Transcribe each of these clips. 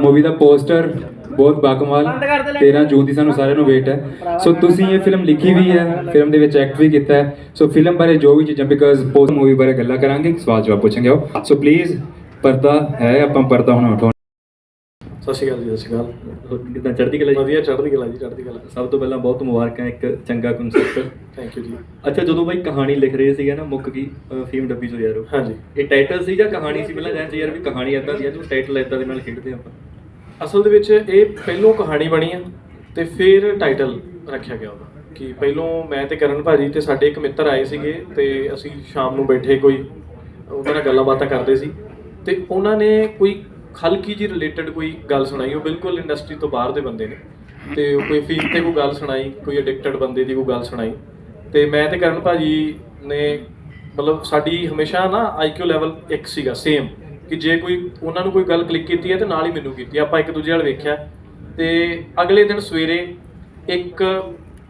Movie ਦਾ poster ਬਹੁਤ ਬਾਕਮਾਲ 13 ਜੂਨ ਦੀ ਸਾਨੂੰ ਸਾਰਿਆਂ ਨੂੰ ਵੇਟ ਹੈ। ਸੋ ਤੁਸੀਂ ਇਹ ਫਿਲਮ ਲਿਖੀ ਵੀ ਹੈ ਫਿਲਮ ਦੇ ਵਿੱਚ ਐਕਟ ਵੀ ਕੀਤਾ ਹੈ। ਸੋ ਫਿਲਮ ਬਾਰੇ ਜੋ ਵੀ ਚੀਜ਼ਾਂ ਬਿਕਾਜ਼ ਪੋਸਟ ਮੂਵੀ ਬਾਰੇ ਗੱਲਾਂ ਕਰਾਂਗੇ ਸਵਾਲ ਜਵਾਬ ਪੁੱਛਾਂਗੇ ਸੋ ਪਲੀਜ਼ ਪਰਦਾ ਹੈ ਆਪਾਂ ਪਰਦਾ ਹੁਣ ਉਠਾਉਣਾ ਸਤਿ ਸ਼੍ਰੀ ਅਕਾਲ ਜੀ ਸਤਿ ਸ਼੍ਰੀ ਅਕਾਲ। ਕਿਦਾਂ ਚੜ੍ਹਦੀ ਕਲਾ ਜੀ? ਵਧੀਆ ਚੜ੍ਹਦੀ ਕਲਾ ਜੀ ਚੜ੍ਹਦੀ ਕਲਾ। ਸਭ ਤੋਂ ਪਹਿਲਾਂ ਬਹੁਤ ਮੁਬਾਰਕਾਂ ਇੱਕ ਚੰਗਾ ਕਨਸੈਪਟ ਥੈਂਕ ਯੂ ਜੀ। ਅੱਛਾ ਜਦੋਂ ਬਾਈ ਕਹਾਣੀ ਲਿਖ ਰਹੇ ਸੀਗੇ ਨਾ ਮੁੱਕ ਗਈ ਫੀਮ ਡੱਬੀ ਚੋਂ ਯਾਰ। ਹਾਂਜੀ। ਇਹ ਟਾਈਟਲ ਸੀ ਜਾਂ ਕਹਾਣੀ ਸੀ? ਪਹਿਲਾਂ ਜਾਂ ਯਾਰ ਵੀ ਕਹਾਣੀ ਏਦਾਂ ਦੀ ਆ ਜੋ ਟਾਈਟਲ ਏਦਾਂ ਦੇ ਨਾਲ ਖੇਡਦੇ ਆਪਾਂ। ਅਸਲ ਦੇ ਵਿੱਚ ਇਹ ਪਹਿਲੋਂ ਕਹਾਣੀ ਬਣੀ ਆ ਤੇ ਫਿਰ ਟਾਈਟਲ ਰੱਖਿਆ ਗਿਆ ਉਹਦਾ। ਕਿ ਪਹਿਲੋਂ ਮੈਂ ਤੇ ਕਰਨ ਭਾਜੀ ਤੇ ਸਾਡੇ ਇੱਕ ਮਿੱਤਰ ਆਏ ਸੀਗੇ ਤੇ ਅਸੀਂ ਸ਼ਾਮ ਨੂੰ ਬੈਠੇ ਕੋਈ ਉਹਨਾਂ ਨਾਲ ਗੱਲਾਂ ਬਾਤਾਂ ਕਰਦੇ ਸੀ। ਤੇ ਉਹਨਾਂ ਨੇ ਕੋਈ ਹਲਕੀ ਜੀ ਰਿਲੇਟਡ ਕੋਈ ਗੱਲ ਸੁਣਾਈ? ਉਹ ਬਿਲਕੁਲ ਇੰਡਸਟਰੀ ਤੋਂ ਬਾਹਰ ਦੇ ਬੰਦੇ ਨੇ। ਤੇ ਉਹ ਕੋਈ ਫੀਮ ਤੇ ਕੋਈ ਗੱਲ ਸੁਣਾਈ, ਕੋਈ ਐਡਿਕਟਡ ਬੰਦੇ ਦੀ ਕੋਈ ਗੱਲ ਸੁਣਾਈ। ਤੇ ਮੈਂ ਤੇ ਕਰਨ ਭਾਜੀ ਨੇ ਮਤਲਬ ਸਾਡੀ ਹਮੇਸ਼ਾ ਨਾ ਆਈਕਿਊ ਲੈਵਲ ਇੱਕ ਸੀਗਾ ਸੇਮ ਕਿ ਜੇ ਕੋਈ ਉਹਨਾਂ ਨੂੰ ਕੋਈ ਗੱਲ ਕਲਿੱਕ ਕੀਤੀ ਹੈ ਤੇ ਨਾਲ ਹੀ ਮੈਨੂੰ ਕੀਤੀ ਆਪਾਂ ਇੱਕ ਦੂਜੇ ਨਾਲ ਵੇਖਿਆ। ਤੇ ਅਗਲੇ ਦਿਨ ਸਵੇਰੇ ਇੱਕ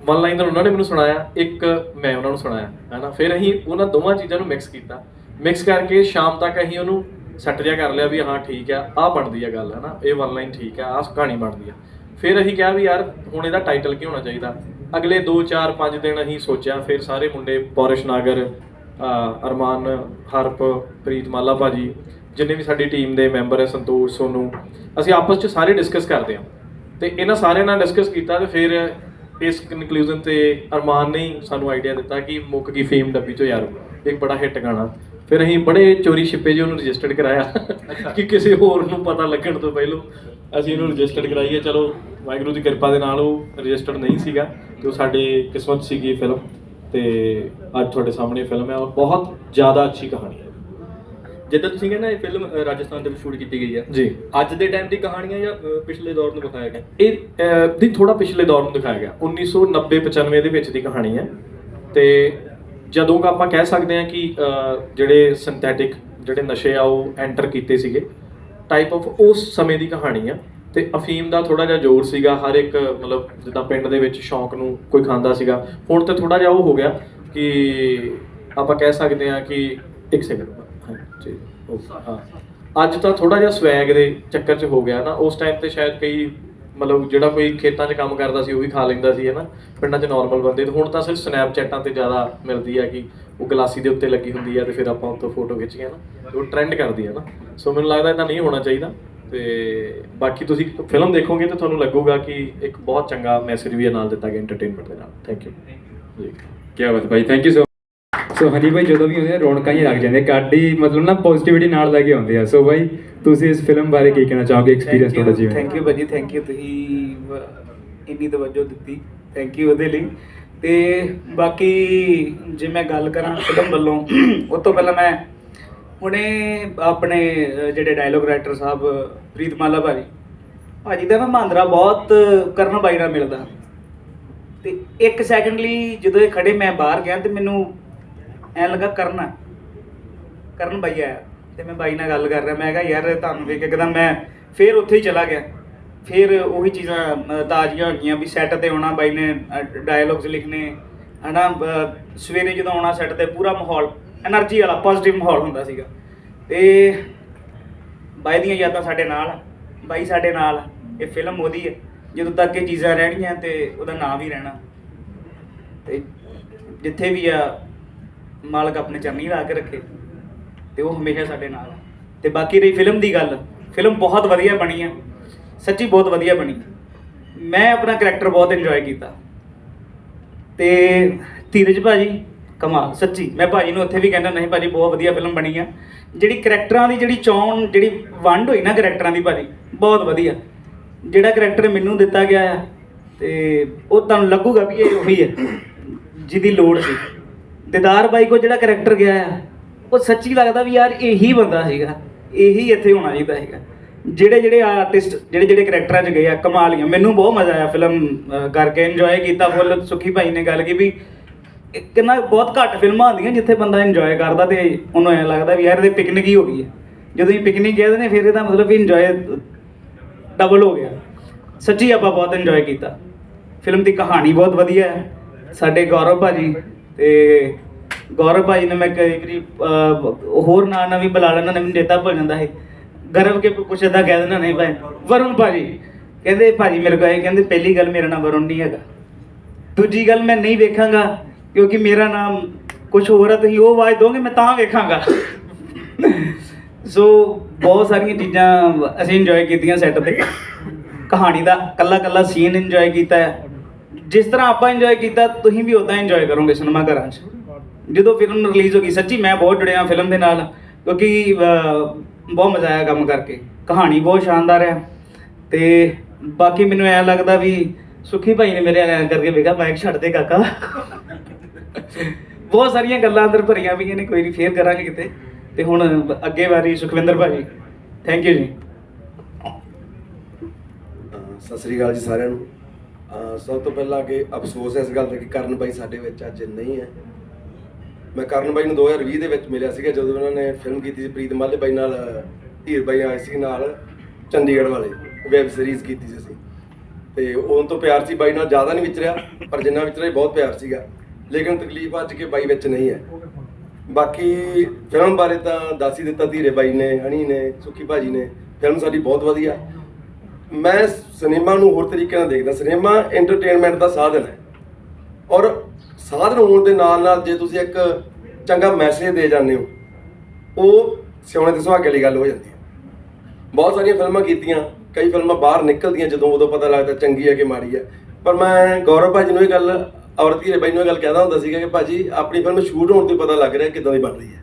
ਵਨ ਲਾਈਨਰ ਉਹਨਾਂ ਨੇ ਮੈਨੂੰ ਸੁਣਾਇਆ, ਇੱਕ ਮੈਂ ਉਹਨਾਂ ਨੂੰ ਸੁਣਾਇਆ ਹੈਨਾ ਫਿਰ ਅਸੀਂ ਉਹਨਾਂ ਦੋਵਾਂ ਚੀਜ਼ਾਂ ਨੂੰ ਮਿਕਸ ਕੀਤਾ। ਮਿਕਸ ਕਰਕੇ ਸ਼ਾਮ ਤੱਕ ਅਸੀਂ ਉਹਨੂੰ ਸੈੱਟ ਜਿਹਾ ਕਰ ਲਿਆ ਵੀ ਹਾਂ ਠੀਕ ਆ, ਆਹ ਬਣਦੀ ਆ ਗੱਲ ਹੈ ਨਾ ਇਹ ਵਨ ਲਾਈਨ ਠੀਕ ਆ, ਆਹ ਕਹਾਣੀ ਬਣਦੀ ਆ। ਫਿਰ ਅਸੀਂ ਕਿਹਾ ਵੀ ਯਾਰ, ਹੁਣ ਇਹਦਾ ਟਾਈਟਲ ਕੀ ਹੋਣਾ ਚਾਹੀਦਾ? ਅਗਲੇ 2 4 5 ਦਿਨ ਅਸੀਂ ਸੋਚਿਆ, ਫਿਰ ਸਾਰੇ ਮੁੰਡੇ ਪੌਰਿਸ਼ ਨਾਗਰ ਅਰਮਾਨ, ਹਰਪ, ਪ੍ਰੀਤ ਮਾਲਾ ਭਾਜੀ, ਜਿੰਨੇ ਵੀ ਸਾਡੀ ਟੀਮ ਦੇ ਮੈਂਬਰ ਹੈ ਸੰਤੋਸ਼, ਸੋਨੂ, ਅਸੀਂ ਆਪਸ 'ਚ ਸਾਰੇ ਡਿਸਕਸ ਕਰਦੇ ਹਾਂ ਤੇ ਇਹਨਾਂ ਸਾਰਿਆਂ ਨਾਲ ਡਿਸਕਸ ਕੀਤਾ ਤੇ ਫਿਰ ਇਸ ਕਨਕਲੂਜਨ ਤੇ ਅਰਮਾਨ ਨੇ ਹੀ ਸਾਨੂੰ ਆਈਡੀਆ ਦਿੱਤਾ ਕਿ ਮੁੱਕ ਗਈ ਫੇਮ ਡੱਬੀ ਚੋਂ ਯਾਰ, ਇੱਕ ਬੜਾ ਹਿੱਟ ਗਾਣਾ। ਫਿਰ ਅਸੀਂ ਬੜੇ ਚੋਰੀ ਛਿਪੇ ਜਿਹੇ ਉਹਨੂੰ ਰਜਿਸਟਰਡ ਕਰਾਇਆ। ਕਿ ਕਿਸੇ ਹੋਰ ਨੂੰ ਪਤਾ ਲੱਗਣ ਤੋਂ ਪਹਿਲਾਂ ਅਸੀਂ ਇਹਨੂੰ ਰਜਿਸਟਰਡ ਕਰਾਈਏ ਚਲੋ ਵਾਹਿਗੁਰੂ ਦੀ ਕਿਰਪਾ ਦੇ ਨਾਲ ਉਹ ਰਜਿਸਟਰਡ ਨਹੀਂ ਸੀਗਾ ਤੇ ਉਹ ਸਾਡੇ ਕਿਸਮਤ ਸੀਗੀ ਫਿਲਮ ਤੇ ਅੱਜ ਤੁਹਾਡੇ ਸਾਹਮਣੇ ਫਿਲਮ ਹੈ। ਔਰ ਬਹੁਤ ਜ਼ਿਆਦਾ ਅੱਛੀ ਕਹਾਣੀ ਹੈ। ਜਿੱਦਾਂ ਤੁਸੀਂ ਕਹਿੰਦੇ ਇਹ ਫਿਲਮ ਰਾਜਸਥਾਨ ਦੇ ਵਿੱਚ ਸ਼ੂਟ ਕੀਤੀ ਗਈ ਆ ਜੀ। ਅੱਜ ਦੇ ਟਾਈਮ ਦੀ ਕਹਾਣੀ ਹੈ ਜਾਂ ਪਿਛਲੇ ਦੌਰ ਨੂੰ ਦਿਖਾਇਆ ਗਿਆ? ਇਹ ਅਹ, ਦੀ ਥੋੜਾ ਪਿਛਲੇ ਦੌਰ ਨੂੰ ਦਿਖਾਇਆ ਗਿਆ। 1990-95 ਦੇ ਵਿੱਚ ਦੀ ਕਹਾਣੀ ਹੈ। ਤੇ ਜਦੋਂ ਕਿ ਆਪਾਂ ਕਹਿ ਸਕਦੇ ਹਾਂ ਕਿ ਜਿਹੜੇ ਸਿੰਥੈਟਿਕ ਜਿਹੜੇ ਨਸ਼ੇ ਆ ਉਹ ਐਂਟਰ ਕੀਤੇ ਸੀਗੇ ਟਾਈਪ ਆਫ ਉਸ ਸਮੇਂ ਦੀ ਕਹਾਣੀ ਆ। ਤੇ ਅਫੀਮ ਦਾ ਥੋੜਾ ਜਿਹਾ ਜ਼ੋਰ ਸੀਗਾ, ਹਰ ਇੱਕ, ਮਤਲਬ ਜਿੱਦਾਂ ਪਿੰਡ ਦੇ ਵਿੱਚ ਸ਼ੌਂਕ ਨੂੰ ਕੋਈ ਖਾਂਦਾ ਸੀਗਾ। ਹੁਣ ਤੇ ਥੋੜਾ ਜਿਹਾ ਉਹ ਹੋ ਗਿਆ ਕਿ ਆਪਾਂ ਕਹਿ ਸਕਦੇ ਹਾਂ ਕਿ ਇੱਕ ਸੈਕਿੰਡ ਹਾਂ, ਜੀ ਉਹ- ਹਾਂ। ਅੱਜ ਤਾਂ ਥੋੜਾ ਜਿਹਾ ਸਵੈਗ ਦੇ ਚੱਕਰ 'ਚ ਹੋ ਗਿਆ ਨਾ, ਉਸ ਟਾਈਮ ਤੇ ਸ਼ਾਇਦ ਕਈ ਮਤਲਬ ਜਿਹੜਾ ਕੋਈ ਖੇਤਾਂ 'ਚ ਕੰਮ ਕਰਦਾ ਸੀ ਉਹ ਵੀ ਖਾ ਲੈਂਦਾ ਸੀ, ਹਨਾ? ਪਿੰਡਾਂ 'ਚ ਨਾਰਮਲ ਬੰਦੇ ਤੇ ਹੁਣ ਤਾਂ ਸਿਰਫ ਸਨੈਪਚੈਟਾਂ ਤੇ ਜ਼ਿਆਦਾ ਮਿਲਦੀ ਆ ਕਿ ਉਹ ਗਲਾਸੀ ਦੇ ਉੱਤੇ ਲੱਗੀ ਹੁੰਦੀ ਆ ਤੇ ਫਿਰ ਆਪਾਂ ਉੱਤੋਂ ਫੋਟੋ ਖਿੱਚ ਕੇ ਨਾ ਤੇ ਉਹ ਟ੍ਰੈਂਡ ਕਰਦੀ ਆ ਨਾ ਸੋ ਮੈਨੂੰ ਲੱਗਦਾ ਇਦਾਂ ਨਹੀਂ ਹੋਣਾ ਚਾਹੀਦਾ ਤੇ ਬਾਕੀ ਤੁਸੀਂ ਫਿਲਮ ਦੇਖੋਗੇ ਤਾਂ ਤੁਹਾਨੂੰ ਲੱਗੂਗਾ ਕਿ ਇੱਕ ਬਹੁਤ ਚੰਗਾ ਮੈਸੇਜ ਵੀ ਇਹ ਨਾਲ ਦਿੱਤਾ ਗਿਆ ਐਂਟਰਟੇਨਮੈਂਟ ਦੇ ਨਾਲ। ਥੈਂਕ ਯੂ ਜੀ ਕੀ ਬਾਤ ਭਾਈ ਥੈਂਕ ਯੂ ਸੋ ਹਨੀ ਭਾਈ ਜਦੋਂ ਵੀ ਹੁੰਦੇ ਆ ਰੌਣਕਾਂ ਹੀ ਲੱਗ ਜਾਂਦੀਆਂ ਕਾਡੀ ਮਤਲਬ ਨਾ ਪੋਜ਼ਿਟਿਵਿਟੀ ਨਾਲ ਲੈ ਕੇ ਆਉਂਦੇ ਆ। ਸੋ ਭਾਈ ਤੁਸੀਂ ਇਸ ਫਿਲਮ ਬਾਰੇ ਕੀ ਕਹਿਣਾ ਚਾਹੋਗੇ ਐਕਸਪੀਰੀਅੰਸ ਤੁਹਾਡਾ ਜਿਵੇਂ ਥੈਂਕ ਯੂ ਭਾਜੀ ਥੈਂਕ ਯੂ ਤੁਸੀਂ ਇੰਨੀ ਤਵੱਜੋ ਦਿੱਤੀ। ਥੈਂਕ ਯੂ ਉਹਦੇ ਲਈ। ਤੇ ਬਾਕੀ ਜੇ ਮੈਂ ਗੱਲ ਕਰਾਂ ਫਿਲਮ ਵੱਲੋਂ ਉਸ ਤੋਂ ਪਹਿਲਾਂ ਮੈਂ ਹੁਣੇ ਆਪਣੇ ਜਿਹੜੇ ਡਾਇਲੋਗ ਰਾਈਟਰ ਸਾਹਿਬ ਪ੍ਰੀਤਮਾਲਾ ਭਾਜੀ ਭਾਜੀ ਦਾ ਨਾ ਮਹਾਂਦਰਾ ਬਹੁਤ ਕਰਨ ਬਾਈ ਨਾਲ ਮਿਲਦਾ। ਤੇ ਇੱਕ ਸੈਕਿੰਡ ਲਈ ਜਦੋਂ ਇਹ ਖੜੇ ਮੈਂ ਬਾਹਰ ਗਿਆ ਤੇ ਮੈਨੂੰ ਐ ਲੱਗਾ ਕਰਨ। ਕਰਨ ਬਾਈ ਆਇਆ ਤੇ ਮੈਂ ਬਾਈ ਨਾਲ ਗੱਲ ਕਰ ਰਿਹਾ। ਮੈਂ ਕਿਹਾ, ਯਾਰ ਤੁਹਾਨੂੰ ਵੇਖ ਕੇ ਇੱਕਦਮ ਮੈਂ ਫੇਰ ਉੱਥੇ ਹੀ ਚਲਾ ਗਿਆ। ਫਿਰ ਉਹੀ ਚੀਜ਼ਾਂ ਤਾਜ਼ੀਆਂ ਹੋ ਗਈਆਂ ਵੀ ਸੈੱਟ ਤੇ ਆਉਣਾ। ਬਾਈ ਨੇ ਡਾਇਲੌਗਸ ਲਿਖਨੇ ਹਨਾ ਸਵੇਰੇ ਜਦੋਂ ਆਉਣਾ ਸੈੱਟ ਤੇ ਪੂਰਾ ਮਾਹੌਲ એનર્ਜੀ ਵਾਲਾ ਪੋਜ਼ਿਟਿਵ ਮਾਹੌਲ ਹੁੰਦਾ ਸੀਗਾ। ਤੇ ਬਾਈ ਦੀਆਂ ਯਾਦਾਂ ਸਾਡੇ ਨਾਲ ਬਾਈ ਸਾਡੇ ਨਾਲ ਇਹ ਫਿਲਮ ਉਹਦੀ ਹੈ ਜਦੋਂ ਤੱਕ ਇਹ ਚੀਜ਼ਾਂ ਰਹਿਣਗੀਆਂ ਤੇ ਉਹਦਾ ਨਾਮ ਵੀ ਰਹਿਣਾ। ਤੇ ਜਿੱਥੇ ਵੀ ਆ ਮਾਲਕ ਆਪਣੇ ਚਰਨੀ ਲਾ ਕੇ ਰੱਖੇ ਤੇ ਉਹ ਹਮੇਸ਼ਾ ਸਾਡੇ ਨਾਲ ਆ। ਤੇ ਬਾਕੀ ਰਹੀ ਫਿਲਮ ਦੀ ਗੱਲ, ਫਿਲਮ ਬਹੁਤ ਵਧੀਆ ਬਣੀ ਆ, ਸੱਚੀ ਬਹੁਤ ਵਧੀਆ ਬਣੀ। ਮੈਂ ਆਪਣਾ ਕੈਰੈਕਟਰ ਬਹੁਤ ਇੰਜੋਏ ਕੀਤਾ। ਤੇ ਧੀਰਜ ਭਾਜੀ, ਕਮਾਲ, ਸੱਚੀ। ਮੈਂ ਭਾਜੀ ਨੂੰ ਉੱਥੇ ਵੀ ਕਹਿੰਦਾ, ਨਹੀਂ ਭਾਜੀ, ਬਹੁਤ ਵਧੀਆ ਫਿਲਮ ਬਣੀ ਆ। ਜਿਹੜੀ ਕੈਰੈਕਟਰਾਂ ਦੀ ਜਿਹੜੀ ਚੋਣ, ਜਿਹੜੀ ਵੰਡ ਹੋਈ ਨਾ ਕੈਰੈਕਟਰਾਂ ਦੀ ਭਾਜੀ, ਬਹੁਤ ਵਧੀਆ। ਜਿਹੜਾ ਕੈਰੈਕਟਰ ਮੈਨੂੰ ਦਿੱਤਾ ਗਿਆ ਆ, ਤੇ ਉਹ ਤੁਹਾਨੂੰ ਲੱਗੂਗਾ ਵੀ ਇਹ ਉਹੀ ਹੈ ਜਿਹਦੀ ਲੋੜ ਸੀ। ਦਿਦਾਰ ਬਾਈ ਕੋ ਜਿਹੜਾ ਕੈਰੈਕਟਰ ਗਿਆ ਆ, ਉਹ ਸੱਚੀ ਲੱਗਦਾ ਵੀ ਯਾਰ ਇਹੀ ਬੰਦਾ ਹੈਗਾ ਇਹੀ ਇੱਥੇ ਹੋਣਾ ਚਾਹੀਦਾ ਹੈਗਾ ਜਿਹੜੇ ਜਿਹੜੇ ਆਰਟਿਸਟ ਜਿਹੜੇ ਜਿਹੜੇ ਕੈਰੈਕਟਰਾਂ 'ਚ ਗਏ ਆ ਕਮਾਲ ਮੈਨੂੰ ਬਹੁਤ ਮਜ਼ਾ ਆਇਆ ਫਿਲਮ ਕਰਕੇ ਇੰਜੋਏ ਕੀਤਾ, ਫੁੱਲ ਸੁਖੀ ਭਾਈ ਨੇ ਗੱਲ ਕੀਤੀ ਵੀ ਇਹ ਕਿੰਨਾ ਬਹੁਤ ਘੱਟ ਫਿਲਮਾਂ ਆਉਂਦੀਆਂ ਜਿੱਥੇ ਬੰਦਾ ਇੰਜੋਏ ਕਰਦਾ ਤੇ ਉਹਨੂੰ ਐਂ ਲੱਗਦਾ ਵੀ ਯਾਰ ਇਹਦੇ ਪਿਕਨਿਕ ਹੀ ਹੋ ਗਈ ਹੈ ਜਦੋਂ ਇਹ ਪਿਕਨਿਕ ਗਏ ਨੇ, ਫਿਰ ਇਹਦਾ ਮਤਲਬ ਵੀ ਇੰਜੋਏ ਡਬਲ ਹੋ ਗਿਆ। ਸੱਚੀ ਆਪਾਂ ਬਹੁਤ ਇੰਜੋਏ ਕੀਤਾ। ਫਿਲਮ ਦੀ ਕਹਾਣੀ ਬਹੁਤ ਵਧੀਆ ਹੈ। ਸਾਡੇ ਗੌਰਵ ਭਾਜੀ ਤੇ ਗੌਰਵ ਭਾਜੀ ਨੇ ਮੈਂ ਕਈ ਵਾਰੀ ਅਹ, ਹੋਰ ਨਾਂ ਨਾ ਵੀ ਬੁਲਾ ਲੈਣਾ ਮੈਨੂੰ ਚੇਤਾ ਭੁੱਲ ਜਾਂਦਾ ਹੈ ਗਰਵ ਕੇ ਕੁਛ ਏਦਾਂ ਕਹਿ ਦੇਣਾ ਨਹੀਂ ਭਾਈ ਵਰੁਣ ਭਾਜੀ। ਕਹਿੰਦੇ ਭਾਜੀ ਮੇਰੇ ਕੋਲ ਆਏ ਕਹਿੰਦੇ ਪਹਿਲੀ ਗੱਲ ਮੇਰਾ ਨਾਮ ਵਰੁਣ ਨਹੀਂ ਹੈਗਾ। ਦੂਜੀ ਗੱਲ ਮੈਂ ਨਹੀਂ ਵੇਖਾਂਗਾ ਕਿਉਂਕਿ ਮੇਰਾ ਨਾਮ ਕੁਝ ਹੋਰ ਹੈ ਤੁਸੀਂ ਉਹ ਆਵਾਜ਼ ਦੋਗੇ ਮੈਂ ਤਾਂ ਵੇਖਾਂਗਾ। ਸੋ ਬਹੁਤ ਸਾਰੀਆਂ ਚੀਜ਼ਾਂ ਅਸੀਂ ਇੰਜੋਏ ਕੀਤੀਆਂ ਸੈੱਟ ਤੇ। ਕਹਾਣੀ ਦਾ ਕੱਲਾ ਕੱਲਾ ਸੀਨ ਇੰਜੋਏ ਕੀਤਾ ਹੈ। ਜਿਸ ਤਰ੍ਹਾਂ ਆਪਾਂ ਇੰਜੋਏ ਕੀਤਾ ਤੁਸੀਂ ਵੀ ਉਦਾਂ ਇੰਜੋਏ ਕਰੋਗੇ ਸਿਨੇਮਾ ਘਰਾਂ 'ਚ। ਜਦੋਂ ਫਿਲਮ ਰਿਲੀਜ਼ ਹੋ ਗਈ, ਸੱਚੀ ਮੈਂ ਬਹੁਤ ਜੁੜਿਆ ਫਿਲਮ ਦੇ ਨਾਲ, ਕਿਉਂਕਿ ਬਹੁਤ ਮਜ਼ਾ ਆਇਆ ਕੰਮ ਕਰਕੇ। ਕਹਾਣੀ ਬਹੁਤ ਸ਼ਾਨਦਾਰ ਹੈ ਤੇ ਬਾਕੀ ਮੈਨੂੰ ਐ ਲੱਗਦਾ ਵੀ ਸੁਖੀ ਭਾਈ ਨੇ ਮੇਰੇ ਐਂ ਕਰਕੇ ਵੇਖਿਆ ਬਾਈਕ ਛੱਡ ਦੇ ਕਾਕਾ। ਬਹੁਤ ਸਾਰੀਆਂ ਗੱਲਾਂ ਅੰਦਰ ਭਰੀਆਂ ਵੀ ਨੇ, ਕੋਈ ਨਹੀਂ ਫੇਰ ਕਰਾਂਗੇ ਕਿਤੇ। ਤੇ ਹੁਣ ਅੱਗੇ ਵਾਰੀ ਸੁਖਵਿੰਦਰ ਭਾਜੀ ਥੈਂਕ ਯੂ ਜੀ। ਸਤਿ ਸ੍ਰੀ ਅਕਾਲ ਜੀ ਸਾਰਿਆਂ ਨੂੰ। ਸਭ ਤੋਂ ਪਹਿਲਾਂ ਕਿ ਅਫਸੋਸ ਹੈ ਇਸ ਗੱਲ ਦਾ ਕਿ ਕਰਨ ਬਾਈ ਸਾਡੇ ਵਿੱਚ ਅੱਜ ਨਹੀਂ ਹੈ। ਮੈਂ ਕਰਨ ਬਾਈ ਨੂੰ 2020 ਦੇ ਵਿੱਚ ਮਿਲਿਆ ਸੀਗਾ ਜਦੋਂ ਉਹਨਾਂ ਨੇ ਫਿਲਮ ਕੀਤੀ ਸੀ ਪ੍ਰੀਤ ਮਾਲੇ ਬਾਈ ਨਾਲ, ਧੀਰ ਬਾਈ ਆਏ ਸੀ ਨਾਲ, ਚੰਡੀਗੜ੍ਹ ਵਾਲੇ ਵੈਬ ਸੀਰੀਜ਼ ਕੀਤੀ ਸੀ ਅਸੀਂ। ਤੇ ਉਦੋਂ ਤੋਂ ਪਿਆਰ ਸੀ ਬਾਈ ਨਾਲ, ਜ਼ਿਆਦਾ ਨਹੀਂ ਵਿਚਰਿਆ, ਪਰ ਜਿੰਨਾ ਵਿਚਰਿਆ ਬਹੁਤ ਪਿਆਰ ਸੀਗਾ। ਲੇਕਿਨ ਤਕਲੀਫ ਅੱਜ ਕੇ ਬਾਈ ਵਿੱਚ ਨਹੀਂ ਹੈ। ਬਾਕੀ ਫਿਲਮ ਬਾਰੇ ਤਾਂ ਦੱਸ ਹੀ ਦਿੱਤਾ ਧੀਰੇ ਬਾਈ ਨੇ, ਹਣੀ ਨੇ, ਸੁੱਖੀ ਭਾਜੀ ਨੇ। ਫਿਲਮ ਸਾਡੀ ਬਹੁਤ ਵਧੀਆ। ਮੈਂ ਸਿਨੇਮਾ ਨੂੰ ਹੋਰ ਤਰੀਕੇ ਨਾਲ ਦੇਖਦਾ। ਸਿਨੇਮਾ ਐਂਟਰਟੇਨਮੈਂਟ ਦਾ ਸਾਧਨ ਹੈ। ਔਰ ਸਾਧਨ ਹੋਣ ਦੇ ਨਾਲ ਨਾਲ ਜੇ ਤੁਸੀਂ ਇੱਕ ਚੰਗਾ ਮੈਸੇਜ ਦੇ ਜਾਂਦੇ ਹੋ, ਉਹ ਸਿਉਣੇ ਤੇ ਸੁਹਾਗੇ ਵਾਲੀ ਗੱਲ ਹੋ ਜਾਂਦੀ ਹੈ। ਬਹੁਤ ਸਾਰੀਆਂ ਫਿਲਮਾਂ ਕੀਤੀਆਂ, ਕਈ ਫਿਲਮਾਂ ਬਾਹਰ ਨਿਕਲਦੀਆਂ ਜਦੋਂ ਉਦੋਂ ਪਤਾ ਲੱਗਦਾ ਚੰਗੀ ਹੈ ਕਿ ਮਾੜੀ ਹੈ। ਪਰ ਮੈਂ ਗੌਰਵ ਭਾਜੀ ਨੂੰ ਇਹ ਗੱਲ ਔਰ ਧੀਰੇ ਬਾਈ ਨੂੰ ਇਹ ਗੱਲ ਕਹਿੰਦਾ ਹੁੰਦਾ ਸੀਗਾ ਕਿ ਭਾਜੀ ਆਪਣੀ ਫਿਲਮ ਸ਼ੂਟ ਹੋਣ ਤੋਂ ਪਤਾ ਲੱਗ ਰਿਹਾ ਕਿਦਾਂ ਦੀ ਬਣ ਰਹੀ ਹੈ।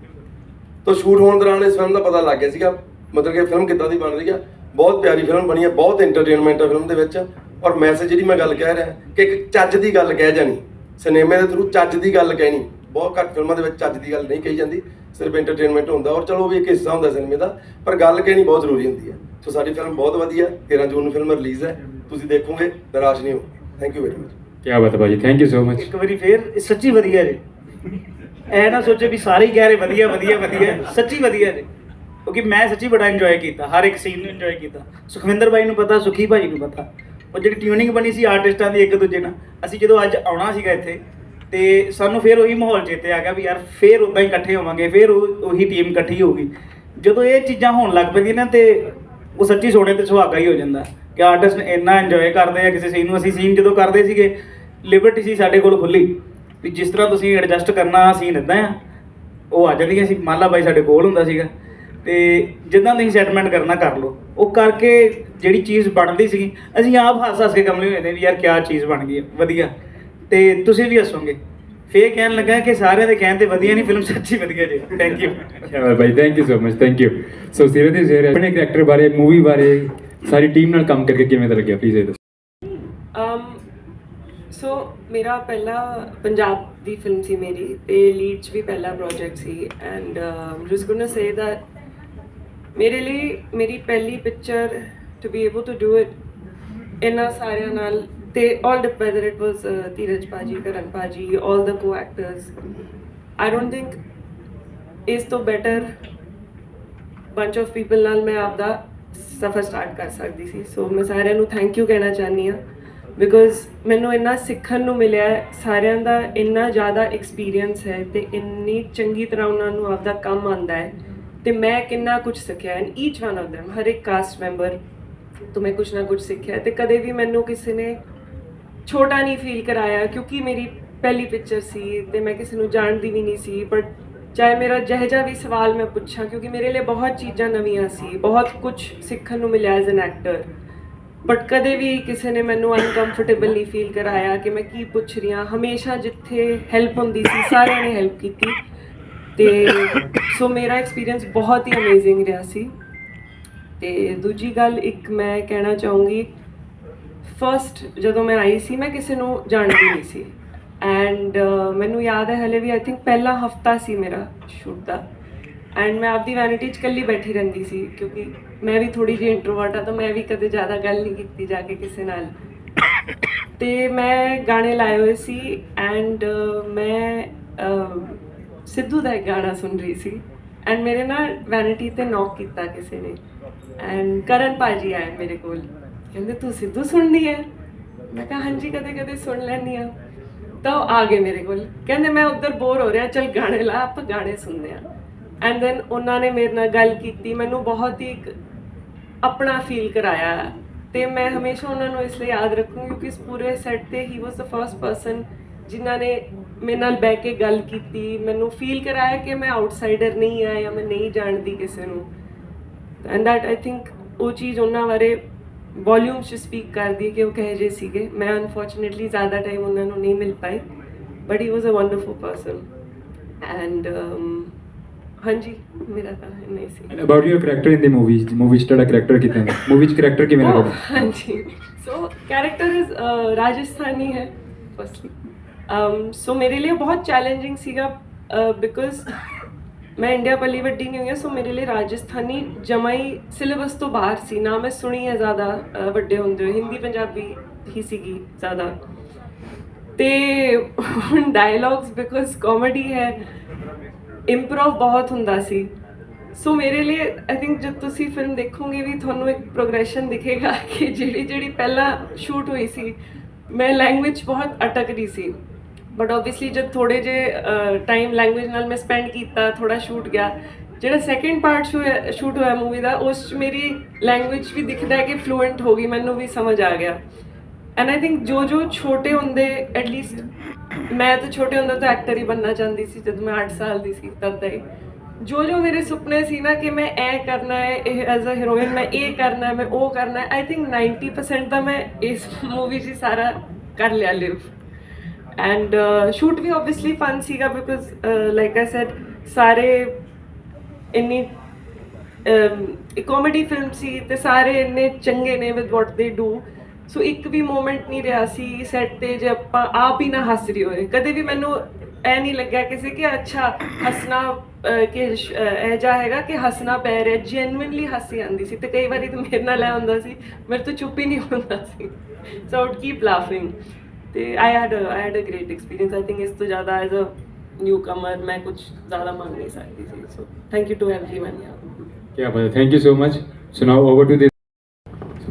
ਤਾਂ ਸ਼ੂਟ ਹੋਣ ਦੌਰਾਨ ਇਸ ਫਿਲਮ ਦਾ ਪਤਾ ਲੱਗ ਗਿਆ ਸੀਗਾ, ਮਤਲਬ ਕਿ ਫਿਲਮ ਕਿੱਦਾਂ ਦੀ ਬਣ ਰਹੀ ਆ ਬਹੁਤ ਪਿਆਰੀ ਫਿਲਮ ਬਣੀ ਹੈ, ਬਹੁਤ ਐਂਟਰਟੇਨਮੈਂਟ ਹੈ ਫਿਲਮ ਦੇ ਵਿੱਚ। ਔਰ ਮੈਸੇਜ ਜਿਹੜੀ ਮੈਂ ਗੱਲ ਕਹਿ ਰਿਹਾ, ਕਿ ਇੱਕ ਚੱਜ ਦੀ ਗੱਲ ਕਹਿ ਜਾਣੀ। ਸਿਨੇਮੇ ਦੇ ਥਰੂ ਚੱਜ ਦੀ ਗੱਲ ਕਹਿਣੀ। ਬਹੁਤ ਘੱਟ ਫਿਲਮਾਂ ਦੇ ਵਿੱਚ ਚੱਜ ਦੀ ਗੱਲ ਨਹੀਂ ਕਹੀ ਜਾਂਦੀ। ਸਿਰਫ ਐਂਟਰਟੇਨਮੈਂਟ ਹੁੰਦਾ ਔਰ ਚਲੋ ਉਹ ਵੀ ਇੱਕ ਹਿੱਸਾ ਹੁੰਦਾ ਸਿਨੇਮੇ ਦਾ ਪਰ ਗੱਲ ਕਹਿਣੀ ਬਹੁਤ ਜ਼ਰੂਰੀ ਹੁੰਦੀ ਹੈ। ਸੋ ਸਾਡੀ ਫਿਲਮ ਬਹੁਤ ਵਧੀਆ 13 ਜੂਨ ਨੂੰ ਫਿਲਮ ਰਿਲੀਜ਼ ਹੈ। ਤੁਸੀਂ ਦੇਖੋਗੇ ਨਿਰਾਸ਼ ਨਹੀਂ ਹੋਗੇ ਥੈਂਕ ਯੂ ਵੈਰੀ ਮਚ ਕੀ ਬਾਤ ਹੈ ਭਾਜੀ। ਥੈਂਕ ਯੂ ਸੋ ਮਚ ਇੱਕ ਵਾਰੀ ਫੇਰ ਇਹ ਸੱਚੀ ਵਧੀਆ ਜੀ। ਐ ਨਾ ਸੋਚੇ ਵੀ ਸਾਰੇ ਹੀ ਕਹਿ ਰਹੇ ਵਧੀਆ ਵਧੀਆ ਵਧੀਆ। ਸੱਚੀ ਵਧੀਆ ਜੀ। ਕਿਉਂਕਿ ਮੈਂ ਸੱਚੀ ਬੜਾ ਇੰਜੋਏ ਕੀਤਾ। ਹਰ ਇੱਕ ਸੀਨ ਨੂੰ ਇੰਜੋਏ ਕੀਤਾ। ਸੁਖਵਿੰਦਰ ਬਾਈ ਨੂੰ ਪਤਾ ਸੁਖੀ ਭਾਜੀ ਨੂੰ ਪਤਾ। ਉਹ ਜਿਹੜੀ ਟਿਊਨਿੰਗ ਬਣੀ ਸੀ ਆਰਟਿਸਟਾਂ ਦੀ ਇੱਕ ਦੂਜੇ ਨਾਲ, ਅਸੀਂ ਜਦੋਂ ਅੱਜ ਆਉਣਾ ਸੀਗਾ ਇੱਥੇ, ਤੇ ਸਾਨੂੰ ਫੇਰ ਉਹੀ ਮਾਹੌਲ ਚੇਤੇ ਆ ਗਿਆ ਵੀ ਯਾਰ ਫੇਰ ਉਦਾਂ ਹੀ ਇਕੱਠੇ ਹੋਵਾਂਗੇ, ਫੇਰ ਉਹ- ਉਹੀ ਟੀਮ ਇਕੱਠੀ ਹੋਊਗੀ। ਜਦੋਂ ਇਹ ਚੀਜ਼ਾਂ ਹੋਣ ਲੱਗ ਪੈਂਦੀਆਂ ਨਾ ਤੇ ਉਹ ਸੱਚੀ ਸੋਨੇ ਤੇ ਸੁਹਾਗਾ ਹੀ ਹੋ ਜਾਂਦਾ ਕਿ ਆਰਟਿਸਟ ਇੰਨਾ ਇੰਜੋਏ ਕਰਦੇ ਆ ਕਿਸੇ ਸੀਨ ਨੂੰ। ਅਸੀਂ ਸੀਨ ਜਦੋਂ ਕਰਦੇ ਸੀਗੇ ਲਿਬਰਟੀ ਸੀ ਸਾਡੇ ਕੋਲ ਖੁੱਲੀ ਵੀ ਜਿਸ ਤਰ੍ਹਾਂ ਤੁਸੀਂ ਐਡਜਸਟ ਕਰਨਾ ਸੀਨ ਇਦਾਂ ਆ, ਉਹ ਆ ਜਾਂਦੀਆਂ ਸੀ। ਮਾਲਾ ਬਾਈ ਸਾਡੇ ਕੋਲ ਹੁੰਦਾ ਸੀਗਾ। ਤੇ ਜਿੱਦਾਂ ਤੁਸੀਂ ਸੈਟਲਮੈਂਟ ਕਰਨਾ ਕਰ ਲਓ। ਉਹ ਕਰਕੇ ਜਿਹੜੀ ਚੀਜ਼ ਬਣਦੀ ਸੀ ਅਸੀਂ ਆਪ ਹੱਸ ਹੱਸ ਕੇ ਕਮਲੇ ਹੋਏ ਨੇ ਵੀ ਯਾਰ ਕਿਆ ਚੀਜ਼ ਬਣ ਗਈ ਹੈ ਵਧੀਆ। ਤੇ ਤੁਸੀਂ ਵੀ ਹੱਸੋਗੇ। ਫੇਰ ਕਹਿਣ ਲੱਗਾ ਕਿ ਸਾਰਿਆਂ ਦੇ ਕਹਿਣ ਤੇ ਵਧੀਆ ਨਹੀਂ ਫਿਲਮ ਸੱਚੀ ਵਧੀਆ ਜੀ। ਥੈਂਕ ਯੂ ਬਾਤ ਭਾਈ thank you so much thank you so Seerat ji ਜ਼ੇਰ ਆਪਣੇ ਕੈਰੈਕਟਰ ਬਾਰੇ ਮੂਵੀ ਬਾਰੇ ਸਾਰੀ ਟੀਮ ਨਾਲ ਕੰਮ ਕਰਕੇ ਕਿਵੇਂ ਦਾ ਲੱਗਿਆ? ਪਲੀਜ਼ ਇਹ ਦੱਸੋ। um ਸੋ ਮੇਰਾ ਪਹਿਲਾ ਪੰਜਾਬ ਦੀ ਫਿਲਮ ਸੀ ਮੇਰੀ ਤੇ ਲੀਡ 'ਚ ਵੀ ਪਹਿਲਾ project C and just gonna say that ਮੇਰੇ ਲਈ ਮੇਰੀ ਪਹਿਲੀ picture to be able to do it ਇਹਨਾਂ ਸਾਰਿਆਂ ਨਾਲ ਤੇ ਆਲ ਵੈਦਰ ਇਟ ਵਾਸ ਧੀਰਜ ਪਾਜੀ ਕਰਨ ਪਾਜੀ ਆਲ ਦ ਕੋ ਐਕਟਰਸ ਆਈ ਡੋਨਟ ਥਿੰਕ ਇਸ ਤੋਂ ਬੈਟਰ bunch ਆਫ ਪੀਪਲ ਨਾਲ ਮੈਂ ਆਪਦਾ ਸਫ਼ਰ ਸਟਾਰਟ ਕਰ ਸਕਦੀ ਸੀ। ਸੋ ਮੈਂ ਸਾਰਿਆਂ ਨੂੰ ਥੈਂਕ ਯੂ ਕਹਿਣਾ ਚਾਹਨੀ ਆ ਬਿਕੋਜ਼ ਮੈਨੂੰ ਇੰਨਾ ਸਿੱਖਣ ਨੂੰ ਮਿਲਿਆ ਸਾਰਿਆਂ ਦਾ ਇੰਨਾ ਜ਼ਿਆਦਾ ਐਕਸਪੀਰੀਅੰਸ ਹੈ ਤੇ ਇੰਨੀ ਚੰਗੀ ਤਰ੍ਹਾਂ ਉਹਨਾਂ ਨੂੰ ਆਪਦਾ ਕੰਮ ਆਂਦਾ ਹੈ। ਤੇ ਮੈਂ ਕਿੰਨਾ ਕੁਝ ਸਿੱਖਿਆ and each one of them, ਹਰ ਇੱਕ ਕਾਸਟ ਮੈਂਬਰ ਤੋਂ ਮੈਂ ਕੁਝ ਨਾ ਕੁਝ ਸਿੱਖਿਆ ਤੇ ਕਦੇ ਵੀ ਮੈਨੂੰ ਕਿਸੇ ਨੇ ਛੋਟਾ ਨਹੀਂ ਫੀਲ ਕਰਾਇਆ ਕਿਉਂਕਿ ਮੇਰੀ ਪਹਿਲੀ ਪਿਕਚਰ ਸੀ ਤੇ ਮੈਂ ਕਿਸੇ ਨੂੰ ਜਾਣਦੀ ਵੀ ਨਹੀਂ ਸੀ ਬਟ ਚਾਹੇ ਮੇਰਾ ਜਿਹਜਾ ਵੀ ਸਵਾਲ ਮੈਂ ਪੁੱਛਾਂ ਕਿਉਂਕਿ ਮੇਰੇ ਲਈ ਬਹੁਤ ਚੀਜ਼ਾਂ ਨਵੀਆਂ ਸੀ, ਬਹੁਤ ਕੁਝ ਸਿੱਖਣ ਨੂੰ ਮਿਲਿਆ ਐਜ਼ ਐਨ ਐਕਟਰ ਬਟ ਕਦੇ ਵੀ ਕਿਸੇ ਨੇ ਮੈਨੂੰ ਅਨਕੰਫਰਟੇਬਲ ਨਹੀਂ ਫੀਲ ਕਰਾਇਆ ਕਿ ਮੈਂ ਕੀ ਪੁੱਛ ਰਹੀ ਹਾਂ, ਹਮੇਸ਼ਾ ਜਿੱਥੇ ਹੈਲਪ ਹੁੰਦੀ ਸੀ, ਸਾਰਿਆਂ ਨੇ ਹੈਲਪ ਕੀਤੀ। ਤੇ ਸੋ ਮੇਰਾ ਐਕਸਪੀਰੀਅੰਸ ਬਹੁਤ ਹੀ ਅਮੇਜ਼ਿੰਗ ਰਿਹਾ ਸੀ। ਤੇ ਦੂਜੀ ਗੱਲ ਇੱਕ ਮੈਂ ਕਹਿਣਾ ਚਾਹੂੰਗੀ ਫਰਸਟ ਜਦੋਂ ਮੈਂ ਆਈ ਸੀ, ਮੈਂ ਕਿਸੇ ਨੂੰ ਜਾਣਦੀ ਨਹੀਂ ਸੀ। ਐਂਡ ਮੈਨੂੰ ਯਾਦ ਹੈ ਹਲੇ ਵੀ ਆਈ ਥਿੰਕ ਪਹਿਲਾ ਹਫਤਾ ਸੀ ਮੇਰਾ ਸ਼ੂਟ ਦਾ। ਐਂਡ ਮੈਂ ਆਪਦੀ ਵੈਨਿਟੀ 'ਚ ਇਕੱਲੀ ਬੈਠੀ ਰਹਿੰਦੀ ਸੀ, ਕਿਉਂਕਿ ਮੈਂ ਵੀ ਥੋੜੀ ਜਿਹੀ ਇੰਟਰੋਵਰਟ ਆ ਤਾਂ ਮੈਂ ਵੀ ਕਦੇ ਜ਼ਿਆਦਾ ਗੱਲ ਨਹੀਂ ਕੀਤੀ ਜਾ ਕੇ ਕਿਸੇ ਨਾਲ। ਤੇ ਮੈਂ ਗਾਣੇ ਲਾਏ ਹੋਏ ਸੀ ਐਂਡ ਮੈਂ ਸਿੱਧੂ ਦਾ ਇੱਕ ਗਾਣਾ ਸੁਣ ਰਹੀ ਸੀ। ਐਂਡ ਮੇਰੇ ਨਾਲ ਵੈਨਿਟੀ ਤੇ ਨੌਕ ਕੀਤਾ ਕਿਸੇ ਨੇ। ਐਂਡ ਕਰਨ ਭਾਜੀ ਆਏ ਮੇਰੇ ਕੋਲ। ਕਹਿੰਦੇ, ਤੂੰ ਸਿੱਧੂ ਸੁਣਦੀ ਹੈ ਮੈਂ ਕਿਹਾ, ਹਾਂਜੀ ਕਦੇ ਕਦੇ ਸੁਣ ਲੈਂਦੀ ਆ। ਤਾਂ ਉਹ ਆ ਗਏ ਮੇਰੇ ਕੋਲ। ਕਹਿੰਦੇ, ਮੈਂ ਉੱਧਰ ਬੋਰ ਹੋ ਰਿਹਾ, ਚਲ ਗਾਣੇ ਲਾ, ਆਪਾਂ ਗਾਣੇ ਸੁਣਦੇ ਆ। ਐਂਡ ਦੈਨ ਉਹਨਾਂ ਨੇ ਮੇਰੇ ਨਾਲ ਗੱਲ ਕੀਤੀ। ਮੈਨੂੰ ਬਹੁਤ ਹੀ ਇੱਕ ਆਪਣਾ ਫੀਲ ਕਰਾਇਆ। ਤੇ ਮੈਂ ਹਮੇਸ਼ਾ ਉਹਨਾਂ ਨੂੰ ਇਸ ਲਈ ਯਾਦ ਰੱਖੂੰਗੀ ਕਿਉਂਕਿ ਇਸ ਪੂਰੇ ਸੈੱਟ ਤੇ ਹੀ ਵਾਸ ਦ ਫਰਸਟ ਪਰਸਨ ਜਿਨ੍ਹਾਂ ਨੇ ਮੇਰੇ ਨਾਲ ਬਹਿ ਕੇ ਗੱਲ ਕੀਤੀ ਮੈਨੂੰ ਫੀਲ ਕਰਾਇਆ ਕਿ ਮੈਂ ਆਊਟਸਾਈਡਰ ਨਹੀਂ ਆ ਜਾਂ ਮੈਂ ਨਹੀਂ ਜਾਣਦੀ ਕਿਸੇ ਨੂੰ। ਐਂਡ ਦੈਟ ਆਈ ਥਿੰਕ ਉਹ ਚੀਜ਼ ਉਹਨਾਂ ਬਾਰੇ ਵੋਲਿਊਮ 'ਚ ਸਪੀਕ ਕਰਦੀ ਕਿ ਉਹ ਕਹੇ ਜੇ ਸੀਗੇ। ਮੈਂ ਅਨਫੋਰਚੂਨੇਟਲੀ ਜ਼ਿਆਦਾ ਟਾਈਮ ਉਹਨਾਂ ਨੂੰ ਨਹੀਂ ਮਿਲ ਪਾਈ but he was a wonderful person and ਹਾਂਜੀ ਮੇਰਾ ਤਾਂ ਨਹੀਂ ਸੀ। About your character in the movie movie ਚ ਤੁਹਾਡਾ ਕਰੈਕਟਰ ਕਿਦਾਂ ਹੈ ਮੂਵੀ ਚ ਕਰੈਕਟਰ ਕਿਵੇਂ Oh, ਲੱਗਾ ਹਾਂਜੀ। ਸੋ ਕੈਰੈਕਟਰ ਇਜ਼ ਰਾਜਸਥਾਨੀ ਹੈ ਫਸਟਲੀ ਸੋ ਮੇਰੇ ਲਈ ਬਹੁਤ ਚੈਲੰਜਿੰਗ ਸੀਗਾ ਬਿਕੋਜ਼ ਮੈਂ ਇੰਡੀਆ ਪੱਲੀ ਵੱਡੀ ਨਹੀਂ ਹੋਈ ਹਾਂ ਸੋ ਮੇਰੇ ਲਈ ਰਾਜਸਥਾਨੀ ਜਮਾ ਸਿਲੇਬਸ ਤੋਂ ਬਾਹਰ ਸੀ ਨਾ ਮੈਂ ਸੁਣੀ ਹੈ ਜ਼ਿਆਦਾ ਵੱਡੇ ਹੁੰਦੇ ਹੋਏ ਹਿੰਦੀ ਪੰਜਾਬੀ ਹੀ ਸੀਗੀ ਜ਼ਿਆਦਾ ਤੇ ਹੁਣ ਡਾਇਲੌਗਸ ਬਿਕੋਜ਼ ਕਾਮੇਡੀ ਹੈ ਇੰਪਰੋਵ ਬਹੁਤ ਹੁੰਦਾ ਸੀ ਸੋ ਮੇਰੇ ਲਈ ਆਈ ਥਿੰਕ ਜਦ ਤੁਸੀਂ ਫਿਲਮ ਦੇਖੋਗੇ ਵੀ ਤੁਹਾਨੂੰ ਇੱਕ ਪ੍ਰੋਗਰੈਸ਼ਨ ਦਿਖੇਗਾ ਕਿ ਜਿਹੜੀ ਜਿਹੜੀ ਪਹਿਲਾਂ ਸ਼ੂਟ ਹੋਈ ਸੀ ਮੈਂ ਲੈਂਗੁਏਜ ਬਹੁਤ ਅਟਕ ਰਹੀ ਸੀ ਬਟ ਆਬਵੀਅਸਲੀ ਜਦ ਥੋੜੇ ਜੇ ਟਾਈਮ ਲੈਂਗੁਏਜ ਨਾਲ ਮੈਂ ਸਪੈਂਡ ਕੀਤਾ ਥੋੜਾ ਸ਼ੂਟ ਗਿਆ ਜਿਹੜਾ ਸੈਕੰਡ ਪਾਰਟ ਸ਼ੂਟ ਹੋਇਆ ਮੂਵੀ ਦਾ ਉਸ 'ਚ ਮੇਰੀ ਲੈਂਗੁਏਜ ਵੀ ਦਿਖਦਾ ਹੈ ਕਿ ਫਲੂਐਂਟ ਹੋ ਗਈ ਮੈਨੂੰ ਵੀ ਸਮਝ ਆ ਗਿਆ ਐਂਡ ਆਈ ਥਿੰਕ ਜੋ ਜੋ ਛੋਟੇ ਹੁੰਦੇ ਐਟਲੀਸਟ ਮੈਂ ਤਾਂ ਛੋਟੇ ਹੁੰਦੇ ਤੋਂ ਐਕਟਰ ਹੀ ਬਣਨਾ ਚਾਹੁੰਦੀ ਸੀ ਜਦ ਮੈਂ 8 ਸਾਲ ਦੀ ਸੀ ਤਦ ਦਾ ਹੀ ਜੋ ਜੋ ਮੇਰੇ ਸੁਪਨੇ ਸੀ ਨਾ ਕਿ ਮੈਂ ਇਹ ਕਰਨਾ ਹੈ ਇਹ ਐਜ਼ ਅ ਹੀਰੋਇਨ ਮੈਂ ਇਹ ਕਰਨਾ ਹੈ ਮੈਂ ਉਹ ਕਰਨਾ ਹੈ ਆਈ ਥਿੰਕ 90% ਤਾਂ ਮੈਂ ਇਸ ਮੂਵੀ 'ਚ ਹੀ ਸਾਰਾ ਕਰ ਲਿਆ ਲਿਵ ਐਂਡ ਸ਼ੂਟ ਵੀ ਆਬਵੀਅਸਲੀ ਫਨ ਸੀਗਾ ਬਿਕਾਜ਼ ਲਾਈਕ ਆਈ ਸੈਡ ਸਾਰੇ ਇੰਨੀ ਇੱਕ ਕਾਮੇਡੀ ਫਿਲਮ ਸੀ ਤੇ ਸਾਰੇ ਇੰਨੇ ਚੰਗੇ ਨੇ with what they do so ਇੱਕ ਵੀ ਮੂਮੈਂਟ ਨਹੀਂ ਰਿਹਾ ਸੀ ਸੈੱਟ ਤੇ ਜੇ ਆਪਾਂ ਆਪ ਹੀ ਨਾ ਹੱਸ ਰਹੀ ਹੋਏ ਕਦੇ ਵੀ ਮੈਨੂੰ ਐ ਨਹੀਂ ਲੱਗਿਆ ਕਿਸੇ ਕਿ ਅੱਛਾ ਹੱਸਣਾ ਕਿ ਇਹ ਜਾ ਹੈਗਾ ਕਿ ਹੱਸਣਾ ਪੈ ਰਿਹਾ ਜੈਨੂਇਨਲੀ ਹੱਸੀ ਆਂਦੀ ਸੀ ਤੇ ਕਈ ਵਾਰੀ ਤਾਂ ਮੇਰੇ ਨਾਲ ਐ ਹੁੰਦਾ ਸੀ ਮੇਰੇ ਤੋਂ ਚੁੱਪ ਹੀ ਨਹੀਂ ਹੁੰਦਾ ਸੀ ਸੋ ਆਊਟ ਕੀਪ ਲਾਫਿੰਗ ਤੇ I had I had a great experience I think ਇਸ ਤੋਂ ਜ਼ਿਆਦਾ ਐਜ਼ ਅ ਨਿਊ ਕਮਰ ਮੈਂ ਕੁਝ ਜ਼ਿਆਦਾ ਮੰਗ ਨਹੀਂ ਸਕਦੀ ਸੀ so thank you to everyone ਯਾਰ ਕੀ ਬਾਤ ਹੈ thank you so much so now over to this